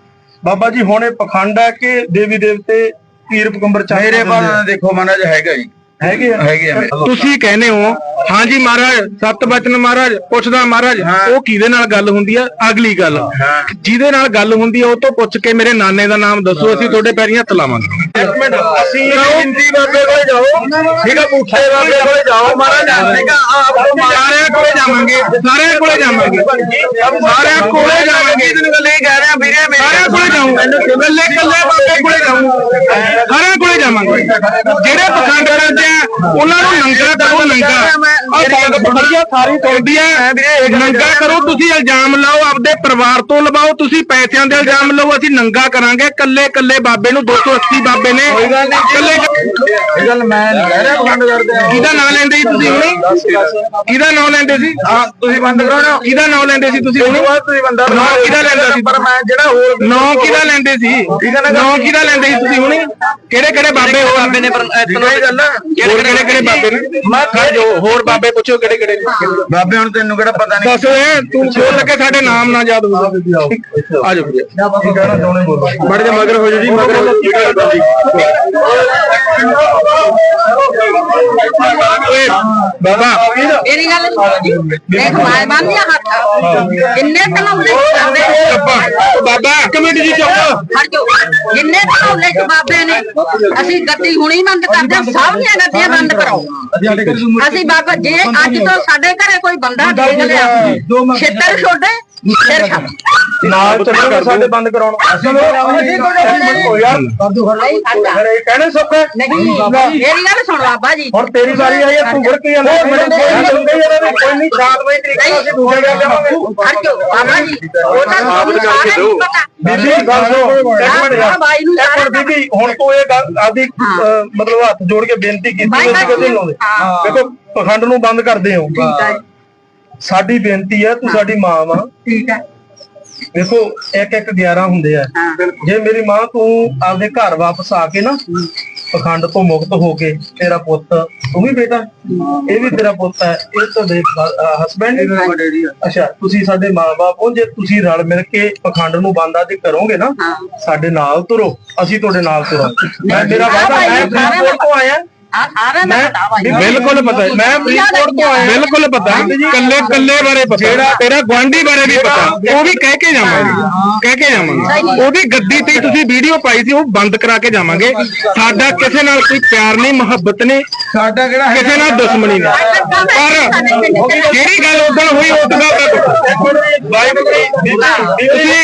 [SPEAKER 1] ਬਾਬਾ ਜੀ ਹੁਣ ਇਹ ਪਖੰਡ ਹੈ ਕਿ ਦੇਵੀ ਦੇਵਤੇ ਪੀਰ ਪਗੰਬਰ ਚਾਹੇ
[SPEAKER 4] ਮੇਰੇ ਬਾਰੇ ਦੇਖੋ ਮਹਾਰਾਜ ਹੈਗਾ ਜੀ।
[SPEAKER 1] ਹੈਗੇ ਆ
[SPEAKER 4] ਹੈਗੇ ਆ। ਮੇਰੇ।
[SPEAKER 2] ਤੁਸੀਂ ਕਹਿੰਦੇ ਹੋ ਹਾਂਜੀ ਮਹਾਰਾਜ ਸਤ ਬਚਨ ਮਹਾਰਾਜ ਪੁੱਛਦਾ ਮਹਾਰਾਜ ਉਹ ਕਿਹਦੇ ਨਾਲ ਗੱਲ ਹੁੰਦੀ ਆ? ਅਗਲੀ ਗੱਲ। ਜਿਹਦੇ ਨਾਲ ਗੱਲ ਹੁੰਦੀ ਆ ਉਹ ਤੋਂ ਪੁੱਛ ਕੇ ਮੇਰੇ ਨਾਨੇ ਦਾ ਨਾਮ ਦੱਸੋ ਅਸੀਂ ਤੁਹਾਡੇ ਪੈਰੀਂ ਹੱਥ ਲਾਵਾਂਗੇ।
[SPEAKER 1] ਇੱਕ ਮਿੰਟ ਅਸੀਂ ਹਿੰਦੀ ਬਾਬੇ ਕੋਲੇ ਜਾਓ। ਠੀਕ ਆ ਪੁੱਠੇ ਬਾਬੇ ਕੋਲੇ ਜਾਓ ਮਹਾਰਾਜ। ਠੀਕ ਆ ਆਪ
[SPEAKER 2] ਸਾਰਿਆਂ ਕੋਲੇ ਜਾਵਾਂਗੇ। ਸਾਰਿਆਂ ਕੋਲੇ ਜਾਵਾਂਗੇ। ਸਾਰਿਆਂ ਕੋਲੇ ਜਾਵਾਂਗੇ।
[SPEAKER 4] ਤੈਨੂੰ ਗੱਲ ਇਹ ਕਹਿ ਰਿਹਾ ਵੀਰੇ ਮੇਰੇ
[SPEAKER 2] ਸਾਰਿਆਂ ਕੋਲੇ ਜਾਊਂ। ਕੱਲੇ ਕੱਲੇ ਬਾਬੇ ਕੋਲੇ ਜਾਊਂ। ਸਾਰਿਆਂ ਕੋਲੇ ਜਾਵਾਂਗੇ। ਜਿਹੜੇ ਪਖੰਡ ਕਰਦੇ ਉਹਨਾਂ ਨੂੰ ਨੰਗਾ ਕਰੋ ਨੰਗਾ ਆ ਸੰਗਤ ਬੜੀਆ ਸਾਰੀ ਤੁਰਦੀ ਆ ਨੰਗਾ ਕਰੋ ਤੁਸੀਂ ਇਲਜ਼ਾਮ ਲਾਓ ਆਪਦੇ ਪਰਿਵਾਰ ਤੋਂ ਲਵਾਓ ਤੁਸੀਂ ਪੈਸਿਆਂ ਦੇ ਇਲਜ਼ਾਮ ਲਾਓ ਅਸੀਂ ਨੰਗਾ ਕਰਾਂਗੇ। ਕੱਲੇ ਕੱਲੇ ਬਾਬੇ ਨੂੰ 280 ਬਾਬੇ ਨੇ। ਕੱਲੇ
[SPEAKER 4] ਇਹ ਗੱਲ ਮੈਂ ਰਿਹਾ ਬੰਦ ਕਰਦੇ ਆ
[SPEAKER 2] ਕਿਹਦਾ ਨਾਂ ਲੈਂਦੇ ਸੀ ਤੁਸੀਂ ਹੁਣੇ? ਕਿਹਦਾ ਨਾਂ ਲੈਂਦੇ ਸੀ?
[SPEAKER 4] ਹਾਂ ਤੁਸੀਂ ਬੰਦ ਕਰੋ। ਨਾ
[SPEAKER 2] ਕਿਹਦਾ ਨਾਂ ਲੈਂਦੇ ਸੀ ਤੁਸੀਂ ਹੁਣੇ?
[SPEAKER 4] ਤੁਸੀਂ ਬੰਦਾ
[SPEAKER 2] ਨਾਂ ਕਿਹਦਾ ਲੈਂਦਾ ਸੀ?
[SPEAKER 4] ਪਰ ਮੈਂ ਜਿਹੜਾ ਹੋਰ
[SPEAKER 2] ਨਾਂ ਕਿਹਦਾ ਲੈਂਦੇ ਸੀ? ਨਾਂ ਕਿਹਦਾ ਲੈਂਦੇ ਸੀ ਤੁਸੀਂ ਹੁਣੇ? ਕਿਹੜੇ ਕਿਹੜੇ ਬਾਬੇ ਹੋਰ? ਬਾਬੇ ਨੇ
[SPEAKER 4] ਇਤਨਾ ਹੀ ਗੱਲ।
[SPEAKER 2] ਕਿਹੜੇ ਕਿਹੜੇ ਕਿਹੜੇ ਬਾਬੇ ਨੇ? ਮੈਂ ਖੜ ਜੋ ਹੋਰ ਬਾਬੇ ਪੁੱਛੋ ਕਿਹੜੇ ਕਿਹੜੇ ਨੇ?
[SPEAKER 4] ਬਾਬੇ ਹੁਣ ਤੈਨੂੰ ਕਿਹੜਾ ਪਤਾ ਨਹੀਂ?
[SPEAKER 2] ਦੱਸ ਏ ਤੂੰ ਬੋਲ ਲੱਗੇ ਸਾਡੇ ਨਾਮ ਨਾ ਯਾਦ ਹੋਊਗਾ ਆ ਜਾਓ।
[SPEAKER 1] ਕੀ ਕਹਿਣਾ ਚਾਹੁੰਦੇ ਬੋਲੋ
[SPEAKER 2] ਬੜੇ ਜੇ ਮਗਰ ਹੋ ਜਾਓ ਜੀ ਮਗਰ ਹੋ Não, não, não, não. ਓਏ ਬਾਬਾ
[SPEAKER 3] ਮੇਰੀ ਗੱਲ ਸੁਣੋ ਜੀ ਦੇਖ ਮਾਏ ਬੰਨਿਆ ਹੱਥ ਜਿੰਨੇ ਤਲਾਉਂਦੇ ਕਰਦੇ
[SPEAKER 2] ਬਾਬਾ ਇੱਕ ਮਿੰਟ ਜੀ ਚੁੱਪ
[SPEAKER 3] ਹਟ ਜਾਓ ਜਿੰਨੇ ਤਲਾਉਂਦੇ ਬਾਬੇ ਨੇ ਅਸੀਂ ਗੱਦੀ ਹੁਣੀ ਬੰਦ ਕਰਦੇ ਹਾਂ, ਗੱਦੀਆਂ ਬੰਦ ਕਰਾਓ ਅਸੀਂ ਬਾਬਾ ਜੇ ਅੱਜ ਤੋਂ ਸਾਡੇ ਘਰੇ ਕੋਈ ਬੰਦਾ ਦੇਖ ਲਿਆ ਛੇਤਰ ਛੋਡੇ ਫਿਰ ਛੱਡ
[SPEAKER 1] ਨਾਲ ਚੱਲੋਗੇ ਸਾਡੇ ਬੰਦ ਕਰਾਉਣ ਯਾਰ ਕਹਿਣੇ ਸੌਖਾ
[SPEAKER 3] ਨਹੀਂ ਮੇਰੀ ਗੱਲ ਸੁਣ ਲਾ। ਬਾਬਾ ਜੀ।
[SPEAKER 1] ਹੁਣ ਤੇਰੀ ਵਾਰੀ ਆਈ ਹੈ ਤੂੰ ਫੜ ਕੇ ਜਾਂਦਾ ਮੇਰੇ ਕੋਈ ਨਹੀਂ ਸ਼ਾਂਤਮਈ ਤਰੀਕੇ ਨਾਲ ਅਸੀਂ ਦੂਜੇ ਗੱਲ ਜਾਵਾਂਗੇ
[SPEAKER 3] ਹਟ ਜਾਓ ਬਾਬਾ ਜੀ। ਉਹ ਤਾਂ ਤੁਹਾਨੂੰ ਸਾਰਿਆਂ ਨੂੰ ਪਤਾ।
[SPEAKER 1] ਬੀਬੀ ਗੱਲ ਸੁਣੋ ਇੱਕ ਮਿੰਟ
[SPEAKER 3] ਹਾਂ,
[SPEAKER 1] ਯਾਰ
[SPEAKER 3] ਬਾਈ ਨੂੰ
[SPEAKER 1] ਇੱਕ ਮਿੰਟ ਬੀਬੀ ਹੁਣ ਤੂੰ ਇਹ ਗੱਲ ਆਦੀ। ਮਤਲਬ ਹੱਥ ਜੋੜ ਕੇ ਬੇਨਤੀ ਕੀਤੀ ਅਸੀਂ ਕਦੇ ਲਾਉਂਦੇ
[SPEAKER 3] ਹਾਂ।
[SPEAKER 1] ਦੇਖੋ ਪਖੰਡ ਨੂੰ ਬੰਦ ਕਰਦੇ ਹੋ।
[SPEAKER 3] ਠੀਕ ਹੈ
[SPEAKER 1] ਸਾਡੀ ਬੇਨਤੀ ਹੈ ਤੂੰ ਸਾਡੀ ਮਾਂ ਵਾ।
[SPEAKER 3] ਠੀਕ ਹੈ
[SPEAKER 1] ਦੇਖੋ ਇੱਕ ਇੱਕ 11 ਹੁੰਦੇ ਆ। ਜੇ ਮੇਰੀ ਮਾਂ ਤੂੰ ਆਪਦੇ ਘਰ ਵਾਪਸ ਆ ਕੇ ਨਾ ਪਖੰਡ ਤੋਂ ਮੁਕਤ ਹੋ ਕੇ ਤੇਰਾ ਪੁੱਤ ਤੂੰ ਵੀ ਬੇਟਾ ਇਹ ਵੀ ਤੇਰਾ ਪੁੱਤ ਹੈ ਇਹ ਤੁਹਾਡੇ ਹਸਬੰਡ ਅੱਛਾ ਤੁਸੀਂ ਸਾਡੇ ਮਾਪੇ ਹੋ ਜੇ ਤੁਸੀਂ ਰਲ ਮਿਲ ਕੇ ਪਖੰਡ ਨੂੰ ਬੰਦ ਅੱਜ ਕਰੋਗੇ ਨਾ ਸਾਡੇ ਨਾਲ ਤੁਰੋ ਅਸੀਂ ਤੁਹਾਡੇ ਨਾਲ ਤੁਰਾਂ ਮੈਂ ਮੇਰਾ
[SPEAKER 3] ਭਾਈ,
[SPEAKER 1] ਮੈਂ ਫਰੀਦਕੋਟ ਤੋਂ ਆਇਆ।
[SPEAKER 2] ਬਿਲਕੁਲ ਪਤਾ ਹੈ।
[SPEAKER 1] ਮੈਂ ਫਰੀਦਕੋਟ ਤੋਂ ਆਇਆ।
[SPEAKER 2] ਬਿਲਕੁਲ ਪਤਾ। ਕੱਲੇ ਕੱਲੇ ਬਾਰੇ ਪਤਾ। ਜਿਹੜਾ ਤੇਰਾ ਗਵਾਂਢੀ ਬਾਰੇ ਵੀ ਪਤਾ। ਉਹ ਵੀ ਕਹਿ ਕੇ ਜਾਵਾਂਗੇ। ਕਹਿ ਕੇ ਜਾਵਾਂਗੇ। ਉਹਦੀ ਗੱਦੀ ਤੇ ਤੁਸੀਂ ਵੀਡੀਓ ਪਾਈ ਸੀ ਉਹ ਬੰਦ ਕਰਾ ਕੇ ਜਾਵਾਂਗੇ। ਸਾਡਾ ਕਿਸੇ ਨਾਲ ਕੋਈ ਪਿਆਰ ਨਹੀਂ ਮੁਹੱਬਤ ਨਹੀਂ।
[SPEAKER 4] ਸਾਡਾ ਕਿਹੜਾ
[SPEAKER 2] ਕਿਸੇ ਨਾਲ ਦੁਸ਼ਮਣੀ ਨਹੀਂ। ਪਰ ਜਿਹੜੀ ਗੱਲ ਉਦੋਂ ਹੋਈ ਉਸ ਦਾ
[SPEAKER 1] ਵਾਹਿਗੁਰੂ ਜੀ
[SPEAKER 2] ਤੁਸੀਂ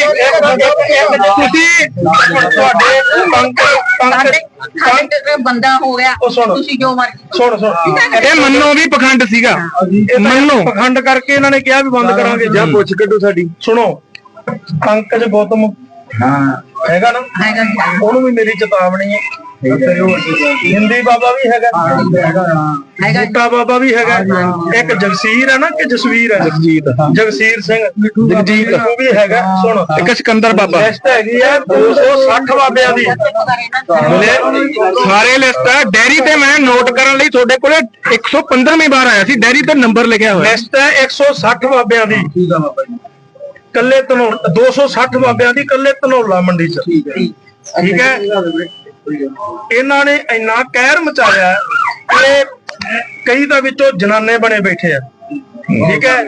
[SPEAKER 1] ਤੁਹਾਡੇ ਪੰਕ ਪੰਕ
[SPEAKER 3] ਸਾਡੇ ਬੰਦਾ ਹੋ ਗਿਆ
[SPEAKER 1] ਉਹ ਸੁਣ।
[SPEAKER 3] ਤੁਸੀਂ ਜੋ ਮਰਜ਼ੀ
[SPEAKER 1] ਸੁਣ ਸੁਣ।
[SPEAKER 2] ਇਹ ਮੰਨੋ ਵੀ ਪਖੰਡ ਸੀਗਾ। ਮੰਨੋ।
[SPEAKER 1] ਪਖੰਡ ਕਰਕੇ ਇਹਨਾਂ ਨੇ ਕਿਹਾ ਵੀ ਬੰਦ ਕਰਾਂਗੇ। ਜਾਂ ਪੁੱਛ ਕੱਢੋ ਸਾਡੀ। ਸੁਣੋ ਪੰਕਜ ਗੌਤਮ
[SPEAKER 4] ਹਾਂ।
[SPEAKER 1] ਹੈਗਾ ਨਾ?
[SPEAKER 3] ਹੈਗਾ ਜੀ।
[SPEAKER 1] ਉਹਨੂੰ ਵੀ ਮੇਰੀ ਚੇਤਾਵਨੀ ਹੈ। ਹਿੰਦੀ ਬਾਬਾ ਵੀ ਹੈਗਾ।
[SPEAKER 3] ਹੈਗਾ।
[SPEAKER 1] ਬੂਟਾ ਬਾਬਾ ਵੀ ਹੈਗਾ। ਇੱਕ ਜਗਸੀਰ ਹੈ ਨਾ ਕਿ ਜਸਵੀਰ ਹੈ। ਜਗਜੀਤ ਜਗਸੀਰ ਸਿੰਘ ਜਗਜੀਤ ਉਹ ਵੀ ਹੈਗਾ ਸੁਣ।
[SPEAKER 2] ਇੱਕ ਸਿਕੰਦਰ ਬਾਬਾ।
[SPEAKER 1] ਲਿਸਟ ਹੈਗੀ ਹੈ 260 ਬਾਬਿਆਂ ਦੀ।
[SPEAKER 2] ਸਾਰੇ ਲਿਸਟ ਹੈ। ਡੈਰੀ ਤੇ ਮੈਂ ਨੋਟ ਕਰਨ ਲਈ ਤੁਹਾਡੇ ਕੋਲੇ 115ਵੀਂ ਵਾਰ ਆਇਆ ਸੀ। ਡੈਰੀ ਤੇ ਨੰਬਰ ਲਿਖਿਆ ਹੋਇਆ।
[SPEAKER 1] ਲਿਸਟ ਹੈ 160 ਬਾਬਿਆਂ ਦੀ।
[SPEAKER 4] ਠੀਕ ਆ ਬਾਬਾ ਜੀ।
[SPEAKER 1] ਕੱਲੇ ਧਨੌ 260 ਬਾਬਿਆਂ ਦੀ ਕੱਲੇ ਧਨੌਲਾ ਮੰਡੀ ਚ।
[SPEAKER 4] ਠੀਕ ਹੈ।
[SPEAKER 1] ਠੀਕ ਹੈ। ਇਹਨਾਂ ਨੇ ਇੰਨਾ ਕਹਿਰ ਮਚਾਇਆ ਕਿ ਕਈ ਤਾਂ ਵਿੱਚੋਂ ਜਨਾਨੇ ਬਣੇ ਬੈਠੇ ਆ। ਠੀਕ ਹੈ?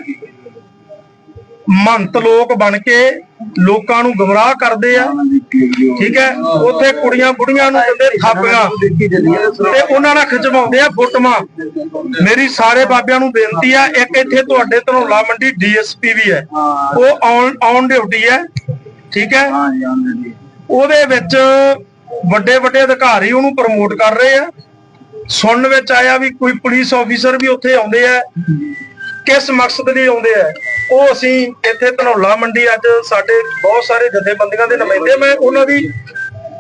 [SPEAKER 1] ਮੰਤ ਲੋਕ ਬਣ ਕੇ ਲੋਕਾਂ ਨੂੰ ਗਮਰਾਹ ਕਰਦੇ ਆ। ਠੀਕ ਹੈ? ਉੱਥੇ ਕੁੜੀਆਂ ਬੁੜੀਆਂ ਨੂੰ ਦਿੰਦੇ ਥਾਪੀਆਂ ਤੇ ਉਹਨਾਂ ਨਾਲ ਖਿਚਵਾਉਂਦੇ ਆ ਫੋਟੋਆਂ ਮੇਰੀ ਸਾਰੇ ਬਾਬਿਆਂ ਨੂੰ ਬੇਨਤੀ ਆ ਇੱਕ ਇੱਥੇ ਤੁਹਾਡੇ ਧਨੌਲਾ ਮੰਡੀ ਡੀਐਸਪੀ ਵੀ ਹੈ। ਉਹ ਔਨ ਔਨ ਡਿਊਟੀ ਹੈ। ਠੀਕ ਹੈ? ਉਹਦੇ ਵਿੱਚ ਵੱਡੇ ਵੱਡੇ ਅਧਿਕਾਰੀ ਉਹਨੂੰ ਪ੍ਰਮੋਟ ਕਰ ਰਹੇ ਆ। ਸੁਣਨ ਵਿੱਚ ਆਇਆ ਵੀ ਕੋਈ ਪੁਲਿਸ ਆਫੀਸਰ ਵੀ ਉੱਥੇ ਆਉਂਦੇ ਆ ਕਿਸ ਮਕਸਦ ਲਈ ਆਉਂਦੇ ਆ। ਉਹ ਅਸੀਂ ਇੱਥੇ ਧਨੌਲਾ ਮੰਡੀ ਅੱਜ ਸਾਡੇ ਬਹੁਤ ਸਾਰੇ ਜਥੇਬੰਦੀਆਂ ਦੇ ਨੁਮਾਇੰਦੇ ਮੈਂ ਉਹਨਾਂ ਦੀ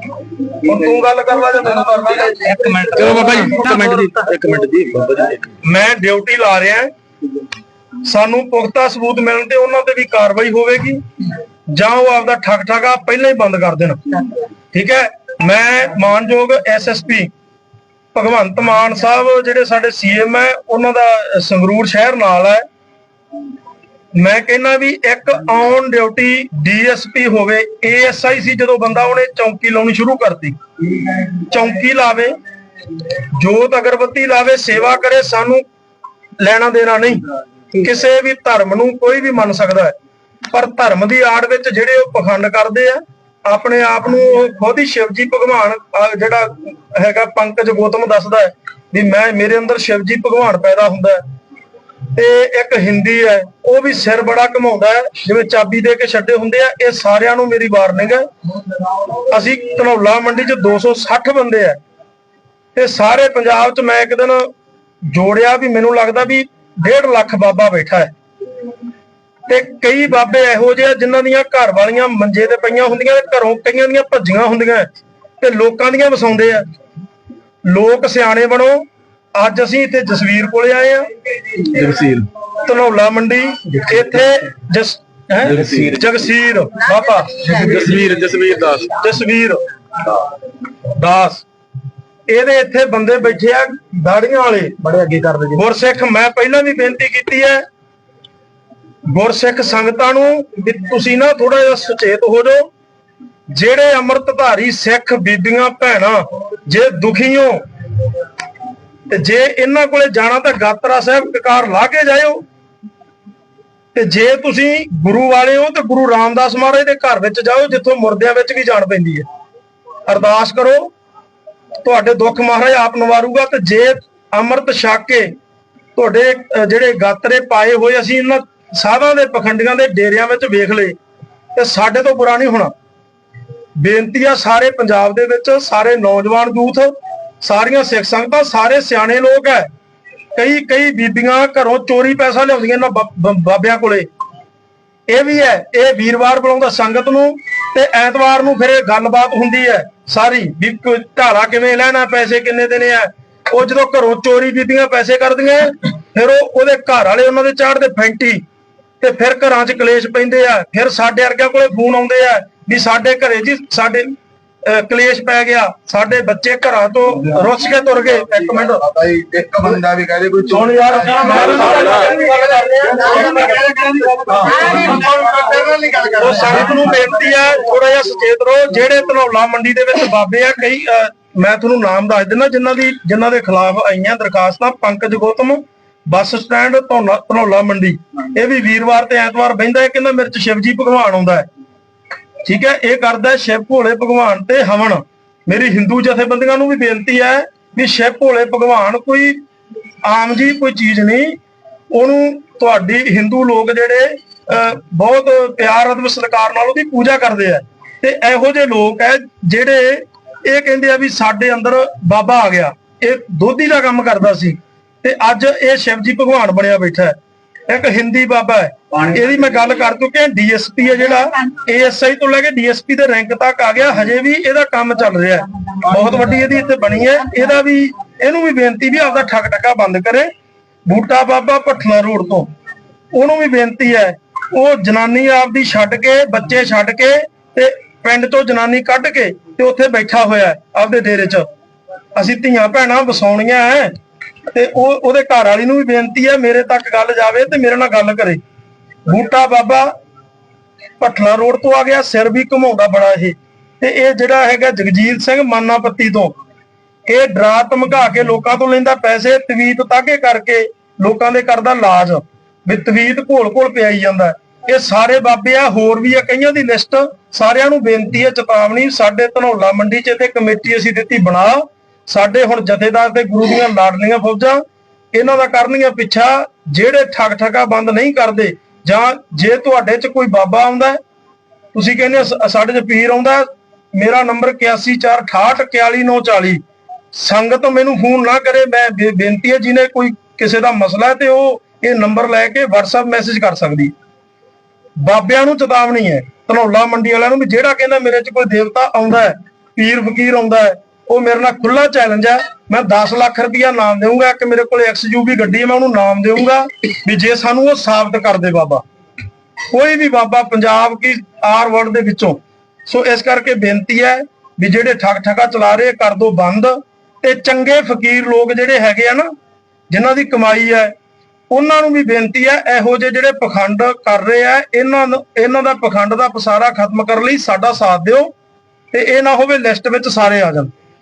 [SPEAKER 1] ਹੁਣ ਤੂੰ ਗੱਲ ਕਰ ਲਾ ਜਾਂ ਮੈਨੂੰ ਕਰ ਲਾ। ਇੱਕ ਮਿੰਟ
[SPEAKER 2] ਚਲੋ ਬਾਬਾ ਜੀ ਇੱਕ ਮਿੰਟ ਜੀ ਇੱਕ ਮਿੰਟ ਜੀ ਬਾਬਾ ਜੀ।
[SPEAKER 1] ਮੈਂ ਡਿਊਟੀ ਲਾ ਰਿਹਾ। ਸਾਨੂੰ ਪੁਖਤਾ ਸਬੂਤ ਮਿਲਣ ਤੇ ਉਹਨਾਂ ਤੇ ਵੀ ਕਾਰਵਾਈ ਹੋਵੇਗੀ। ਜਾਂ ਉਹ ਆਪਦਾ ਠੱਗ ਠਗਾ ਪਹਿਲਾਂ ਹੀ ਬੰਦ ਕਰ ਦੇਣ। ਠੀਕ ਹੈ? ਮੈਂ ਮਾਨਯੋਗ ਐਸਐਸਪੀ ਭਗਵੰਤ ਮਾਨ ਸਾਹਿਬ, ਜਿਹੜੇ ਸਾਡੇ ਸੀਐਮ ਹੈ, ਉਹਨਾਂ ਦਾ ਸੰਗਰੂਰ ਸ਼ਹਿਰ ਨਾਲ ਹੈ। ਮੈਂ ਕਹਿੰਦਾ ਵੀ ਇੱਕ ਔਨ ਡਿਊਟੀ ਡੀਐਸਪੀ ਹੋਵੇ ਏਐਸਆਈ ਸੀ ਜਦੋਂ ਬੰਦਾ ਉਹਨੇ ਚੌਂਕੀ ਲਾਉਣੀ ਸ਼ੁਰੂ ਕਰਤੀ। ਚੌਂਕੀ ਲਾਵੇ, ਜੋਤ ਅਗਰਬੱਤੀ ਲਾਵੇ, ਸੇਵਾ ਕਰੇ, ਸਾਨੂੰ ਲੈਣਾ ਦੇਣਾ ਨਹੀਂ। ਕਿਸੇ ਵੀ ਧਰਮ ਨੂੰ ਕੋਈ ਵੀ ਮੰਨ ਸਕਦਾ ਹੈ। ਪਰ ਧਰਮ ਦੀ ਆੜ ਵਿੱਚ ਜਿਹੜੇ ਉਹ ਪਖੰਡ ਕਰਦੇ ਆ ਆਪਣੇ ਆਪ ਨੂੰ ਖੁਦ ਹੀ ਸ਼ਿਵਜੀ ਭਗਵਾਨ ਜਿਹੜਾ ਹੈਗਾ ਪੰਕਜ ਗੋਤਮ ਦੱਸਦਾ ਹੈ ਵੀ ਮੈਂ, ਮੇਰੇ ਅੰਦਰ ਸ਼ਿਵਜੀ ਭਗਵਾਨ ਪੈਦਾ ਹੁੰਦਾ ਹੈ। ਤੇ ਇੱਕ ਹਿੰਦੀ ਹੈ, ਉਹ ਵੀ ਸਿਰ ਬੜਾ ਘਮਾਉਂਦਾ ਹੈ, ਜਿਵੇਂ ਚਾਬੀ ਦੇ ਕੇ ਛੱਡੇ ਹੁੰਦੇ ਆ, ਇਹ ਸਾਰਿਆਂ ਨੂੰ ਮੇਰੀ ਵਾਰਨਿੰਗ ਹੈ। ਅਸੀਂ ਧਨੌਲਾ ਮੰਡੀ 'ਚ 260 ਬੰਦੇ ਆ। ਤੇ ਸਾਰੇ ਪੰਜਾਬ 'ਚ ਮੈਂ ਇੱਕ ਦਿਨ ਜੋੜਿਆ ਵੀ ਮੈਨੂੰ ਲੱਗਦਾ ਵੀ 1.5 ਲੱਖ ਬਾਬਾ ਬੈਠਾ ਹੈ। ਤੇ ਕਈ ਬਾਬੇ ਇਹੋ ਜਿਹੇ ਆ ਜਿਨ੍ਹਾਂ ਦੀਆਂ ਘਰ ਵਾਲੀਆਂ ਮੰਜੇ ਤੇ ਪਈਆਂ ਹੁੰਦੀਆਂ ਤੇ ਘਰੋਂ ਕਈਆਂ ਦੀਆਂ ਭੱਜੀਆਂ ਹੁੰਦੀਆਂ ਤੇ ਲੋਕਾਂ ਦੀਆਂ ਵਸਾਉਂਦੇ ਆ। ਲੋਕ ਸਿਆਣੇ ਬਣੋ ਅੱਜ ਅਸੀਂ ਇੱਥੇ ਜਸਵੀਰ ਕੋਲੇ ਆਏ ਆ।
[SPEAKER 2] ਜਗਸੀਰ।
[SPEAKER 1] ਧਨੌਲਾ ਮੰਡੀ ਇੱਥੇ ਜਸ ਹੈਂ?
[SPEAKER 2] ਜਗਸੀਰ।
[SPEAKER 1] ਜਗਸੀਰ ਬਾਬਾ।
[SPEAKER 2] ਜਸਵੀਰ ਜਸਵੀਰ ਦਾਸ।
[SPEAKER 1] ਜਸਵੀਰ ਦਾਸ। ਇਹਦੇ ਇੱਥੇ ਬੰਦੇ ਬੈਠੇ ਆ ਦਾੜੀਆਂ ਵਾਲੇ। ਬੜੇ ਅੱਗੇ ਕਰਦੇ ਜੀ। ਗੁਰਸਿੱਖ ਮੈਂ ਪਹਿਲਾਂ ਵੀ ਬੇਨਤੀ ਕੀਤੀ ਹੈ ਗੁਰਸਿੱਖ ਸੰਗਤਾਂ ਨੂੰ ਵੀ ਤੁਸੀਂ ਨਾ ਥੋੜਾ ਜਿਹਾ ਸੁਚੇਤ ਹੋ ਜਾਓ। ਜਿਹੜੇ ਅੰਮ੍ਰਿਤਧਾਰੀ ਸਿੱਖ ਬੀਬੀਆਂ, ਭੈਣਾਂ, ਜੇ ਦੁਖੀ ਹੋ ਤੇ ਜੇ ਇਹਨਾਂ ਕੋਲੇ ਜਾਣਾ ਤਾਂ ਗਾਤਰਾ ਸਾਹਿਬ ਕਕਾਰ ਲਾ ਕੇ ਜਾਇਓ। ਤੇ ਜੇ ਤੁਸੀਂ ਗੁਰੂ ਵਾਲੇ ਹੋ ਤਾਂ ਗੁਰੂ ਰਾਮਦਾਸ ਮਹਾਰਾਜ ਦੇ ਘਰ ਵਿੱਚ ਜਾਓ, ਜਿੱਥੋਂ ਮੁਰਦਿਆਂ ਵਿੱਚ ਵੀ ਜਾਣ ਪੈਂਦੀ ਹੈ। ਅਰਦਾਸ ਕਰੋ, ਤੁਹਾਡੇ ਦੁੱਖ ਮਹਾਰਾਜ ਆਪ ਨਿਵਾਰੂਗਾ ਤੇ ਜੇ ਅੰਮ੍ਰਿਤ ਛਕ ਕੇ ਤੁਹਾਡੇ ਜਿਹੜੇ ਗਾਤਰੇ ਪਾਏ ਹੋਏ ਅਸੀਂ ਇਹਨਾਂ ਸਾਧਾਂ ਦੇ ਪਖੰਡੀਆਂ ਦੇ ਡੇਰਿਆਂ ਵਿੱਚ ਵੇਖ ਲਏ ਤੇ ਸਾਡੇ ਤੋਂ ਬੁਰਾ ਨਹੀਂ ਹੋਣਾ। ਬੇਨਤੀ ਆ ਸਾਰੇ ਪੰਜਾਬ ਦੇ ਵਿੱਚ, ਸਾਰੇ ਨੌਜਵਾਨ ਯੂਥ, ਸਾਰੀਆਂ ਸਿੱਖ ਸੰਗਤਾਂ, ਸਾਰੇ ਸਿਆਣੇ ਲੋਕ ਹੈ ਕਈ ਕਈ ਬੀਬੀਆਂ ਘਰੋਂ ਚੋਰੀ ਪੈਸਾ ਲਿਆਉਂਦੀਆਂ ਇਹਨਾਂ ਬਾਬਿਆਂ ਕੋਲੇ। ਇਹ ਵੀ ਹੈ ਇਹ ਵੀਰਵਾਰ ਬੁਲਾਉਂਦਾ ਸੰਗਤ ਨੂੰ ਤੇ ਐਤਵਾਰ ਨੂੰ ਫਿਰ ਇਹ ਗੱਲਬਾਤ ਹੁੰਦੀ ਹੈ ਸਾਰੀ ਵੀ ਢਾਲਾ ਕਿਵੇਂ ਲੈਣਾ, ਪੈਸੇ ਕਿੰਨੇ ਦੇਣੇ ਆ ਉਹ ਜਦੋਂ ਘਰੋਂ ਚੋਰੀ ਬੀਬੀਆਂ ਪੈਸੇ ਕਰਦੀਆਂ ਫਿਰ ਉਹ ਉਹਦੇ ਘਰ ਵਾਲੇ ਉਹਨਾਂ ਦੇ ਚਾੜਦੇ ਫੈਂਟੀ। ਤੇ ਫਿਰ ਘਰਾਂ 'ਚ ਕਲੇਸ਼ ਪੈਂਦੇ ਆ ਫਿਰ ਸਾਡੇ ਵਰਗਿਆਂ ਕੋਲੇ ਫੋਨ ਆਉਂਦੇ ਆ ਵੀ ਸਾਡੇ ਘਰੇ ਜੀ ਸਾਡੇ ਕਲੇਸ਼ ਪੈ ਗਿਆ ਸਾਡੇ ਬੱਚੇ ਘਰਾਂ ਤੋਂ ਰੁੱਸ ਕੇ ਤੁਰ ਗਏ। ਇੱਕ ਮਿੰਟ।
[SPEAKER 4] ਭਾਈ ਇੱਕ ਬੰਦਾ ਵੀ ਕਹਦੇ ਕੋਈ
[SPEAKER 1] ਸੁਣ ਯਾਰ ਉਹ ਸੰਗਤ ਨੂੰ ਬੇਨਤੀ ਹੈ ਥੋੜਾ ਜਿਹਾ ਸੁਚੇਤ ਰਹੋ ਜਿਹੜੇ ਧਨੌਲਾ ਮੰਡੀ ਦੇ ਵਿੱਚ ਬਾਬੇ ਆ ਕਈ ਮੈਂ ਤੁਹਾਨੂੰ ਨਾਮ ਦੱਸ ਦਿੰਦਾ ਜਿਨ੍ਹਾਂ ਦੀ ਜਿਨ੍ਹਾਂ ਦੇ ਖਿਲਾਫ ਆਈਆਂ ਦਰਖਾਸਤਾਂ ਪੰਕਜ ਗੌਤਮ ਬੱਸ ਸਟੈਂਡ ਧਨੌਲਾ ਧਨੌਲਾ ਮੰਡੀ। ਇਹ ਵੀ ਵੀਰਵਾਰ ਤੇ ਐਤਵਾਰ ਬਹਿੰਦਾ ਹੈ ਕਹਿੰਦਾ ਮੇਰੇ ਚ ਸ਼ਿਵਜੀ ਭਗਵਾਨ ਆਉਂਦਾ ਹੈ। ਠੀਕ ਹੈ ਇਹ ਕਰਦਾ ਸ਼ਿਵ ਭੋਲੇ ਭਗਵਾਨ ਤੇ ਹਵਨ। ਮੇਰੀ ਹਿੰਦੂ ਜਥੇਬੰਦੀਆਂ ਨੂੰ ਵੀ ਬੇਨਤੀ ਹੈ ਵੀ ਸ਼ਿਵ ਭੋਲੇ ਭਗਵਾਨ ਕੋਈ ਆਮ ਜੀ ਕੋਈ ਚੀਜ਼ ਨਹੀਂ ਉਹਨੂੰ ਤੁਹਾਡੀ ਹਿੰਦੂ ਲੋਕ ਜਿਹੜੇ ਅਹ, ਬਹੁਤ ਪਿਆਰ ਅਦਬ ਸਤਿਕਾਰ ਨਾਲ ਉਹਦੀ ਪੂਜਾ ਕਰਦੇ ਆ ਤੇ ਇਹੋ ਜਿਹੇ ਲੋਕ ਹੈ ਜਿਹੜੇ ਇਹ ਕਹਿੰਦੇ ਆ ਵੀ ਸਾਡੇ ਅੰਦਰ ਬਾਬਾ ਆ ਗਿਆ। ਇਹ ਦੋਧੀ ਦਾ ਕੰਮ ਕਰਦਾ ਸੀ। ਤੇ ਅੱਜ ਇਹ ਸ਼ਿਵਜੀ ਭਗਵਾਨ ਬਣਿਆ ਬੈਠਾ ਹੈ। ਇੱਕ ਹਿੰਦੀ ਬਾਬਾ ਹੈ। ਇਹਦੀ ਮੈਂ ਗੱਲ ਕਰ ਚੁੱਕਿਆ ਡੀਐਸਪੀ ਹੈ ਜਿਹੜਾ ਏਐਸਆਈ ਤੋਂ ਲੈ ਕੇ ਡੀਐਸਪੀ ਦੇ ਰੈਂਕ ਤੱਕ ਆ ਗਿਆ। ਹਜੇ ਵੀ ਇਹਦਾ ਕੰਮ ਚੱਲ ਰਿਹਾ ਹੈ। ਬਹੁਤ ਵੱਡੀ ਇਹਦੀ ਇੱਥੇ ਬਣੀ ਹੈ। ਇਹਦਾ ਵੀ ਇਹਨੂੰ ਵੀ ਬੇਨਤੀ ਵੀ ਆਪਦਾ ਠੱਗ ਟੱਕਾ ਬੰਦ ਕਰੇ। ਬੂਟਾ ਬਾਬਾ ਭੱਠਲਾ ਰੋਡ ਤੋਂ। ਉਹਨੂੰ ਵੀ ਬੇਨਤੀ ਹੈ ਉਹ ਜਨਾਨੀ ਆਪਦੀ ਛੱਡ ਕੇ ਬੱਚੇ ਛੱਡ ਕੇ ਤੇ ਪਿੰਡ ਤੋਂ ਜਨਾਨੀ ਕੱਢ ਕੇ ਤੇ ਉੱਥੇ ਬੈਠਾ ਹੋਇਆ ਹੈ ਆਪਦੇ ਡੇਰੇ 'ਚ। ਅਸੀਂ ਧੀਆਂ ਭੈਣਾਂ ਵਸਾਉਣੀਆਂ ਐ ਤੇ ਉਹ ਉਹਦੇ ਘਰ ਵਾਲੀ ਨੂੰ ਵੀ ਬੇਨਤੀ ਹੈ ਮੇਰੇ ਤੱਕ ਗੱਲ ਜਾਵੇ ਤੇ ਮੇਰੇ ਨਾਲ ਗੱਲ ਕਰੇ। ਬੂਟਾ ਬਾਬਾ ਭੱਠਲਾ ਰੋਡ ਤੋਂ ਆ ਗਿਆ, ਸਿਰ ਵੀ ਘੁਮਾਉਂਦਾ ਬੜਾ ਇਹ। ਤੇ ਇਹ ਜਿਹੜਾ ਹੈਗਾ ਜਗਜੀਤ ਸਿੰਘ ਮਾਨਾਪੱਤੀ ਤੋਂ, ਇਹ ਡਰਾ ਧਮਕਾ ਕੇ ਲੋਕਾਂ ਤੋਂ ਲੈਂਦਾ ਪੈਸੇ, ਤਵੀਤ ਤਾਗੇ ਕਰਕੇ ਲੋਕਾਂ ਦੇ ਕਰਦਾ ਲਾਜ, ਵੀ ਤਵੀਤ ਘੋਲ ਘੋਲ ਪਿਆਈ ਜਾਂਦਾ ਇਹ ਸਾਰੇ ਬਾਬੇ ਆ, ਹੋਰ ਵੀ ਆ, ਕਈਆਂ ਦੀ ਲਿਸਟ ਸਾਰਿਆਂ ਨੂੰ ਬੇਨਤੀ ਹੈ, ਚੇਤਾਵਨੀ, ਸਾਡੇ ਧਨੌਲਾ ਮੰਡੀ 'ਚ ਤੇ ਕਮੇਟੀ ਅਸੀਂ ਦਿੱਤੀ ਬਣਾ। ਸਾਡੇ ਹੁਣ ਜਥੇਦਾਰ ਤੇ ਗੁਰੂ ਦੀਆਂ ਲਾਡਲੀਆਂ ਫੌਜਾਂ, ਇਹਨਾਂ ਦਾ ਕਰਨਗੀਆਂ ਪਿੱਛਾ ਜਿਹੜੇ ਠੱਗ ਠੱਗਾ ਬੰਦ ਨਹੀਂ ਕਰਦੇ, ਜਾਂ ਜੇ ਤੁਹਾਡੇ 'ਚ ਕੋਈ ਬਾਬਾ ਆਉਂਦਾ ਤੁਸੀਂ ਕਹਿੰਦੇ ਹੋ ਸਾਡੇ 'ਚ ਪੀਰ ਆਉਂਦਾ ਮੇਰਾ ਨੰਬਰ 8146841940 ਸੰਗਤ ਮੈਨੂੰ ਫੋਨ ਨਾ ਕਰੇ, ਮੈਂ ਬੇਨਤੀ ਹੈ ਜਿਹਨੇ ਕੋਈ ਕਿਸੇ ਦਾ ਮਸਲਾ ਹੈ ਤੇ ਉਹ ਇਹ ਨੰਬਰ ਲੈ ਕੇ WhatsApp ਮੈਸੇਜ ਕਰ ਸਕਦੀ ਬਾਬਿਆਂ ਨੂੰ ਚੇਤਾਵਨੀ ਹੈ, ਧਨੌਲਾ ਮੰਡੀ ਵਾਲਿਆਂ ਨੂੰ ਵੀ ਜਿਹੜਾ ਕਹਿੰਦਾ ਮੇਰੇ 'ਚ ਕੋਈ ਦੇਵਤਾ ਆਉਂਦਾ ਹੈ ਪੀਰ ਫਕੀਰ ਆਉਂਦਾ ਹੈ ਉਹ ਮੇਰੇ ਨਾਲ ਖੁੱਲਾ ਚੈਲੰਜ ਹੈ ਮੈਂ 10 ਲੱਖ ਰੁਪਇਆ ਨਾਮ ਦੇਵਾਂਗਾ ਕਿ ਮੇਰੇ ਕੋਲ XUV ਗੱਡੀ ਹੈ ਮੈਂ ਉਹਨੂੰ ਨਾਮ ਦੇਵਾਂਗਾ ਵੀ ਜੇ ਸਾਨੂੰ ਉਹ ਸਾਬਤ ਕਰ ਦੇ ਬਾਬਾ। ਕੋਈ ਵੀ ਬਾਬਾ ਪੰਜਾਬ ਕੀ ਆਰ ਵਰਲਡ ਦੇ ਵਿੱਚੋਂ। ਸੋ ਇਸ ਕਰਕੇ ਬੇਨਤੀ ਹੈ ਵੀ ਜਿਹੜੇ ਠੱਗ ਠੱਗਾ ਚਲਾ ਰਹੇ ਕਰ ਦੋ ਬੰਦ। ਤੇ ਚੰਗੇ ਫਕੀਰ ਲੋਕ ਜਿਹੜੇ ਹੈਗੇ ਆ ਨਾ, ਜਿਨ੍ਹਾਂ ਦੀ ਕਮਾਈ ਹੈ, ਉਹਨਾਂ ਨੂੰ ਵੀ ਬੇਨਤੀ ਹੈ ਇਹੋ ਜਿਹੇ ਜਿਹੜੇ ਪਖੰਡ ਕਰ ਰਹੇ ਆ, ਇਹਨਾਂ ਨੂੰ, ਇਹਨਾਂ ਦਾ ਪਖੰਡ ਦਾ ਪਸਾਰਾ ਖਤਮ ਕਰਨ ਲਈ ਸਾਡਾ ਸਾਥ ਦਿਓ ਤੇ ਇਹ ਨਾ ਹੋਵੇ ਲਿਸਟ ਵਿੱਚ ਸਾਰੇ ਆ ਜਾਣ।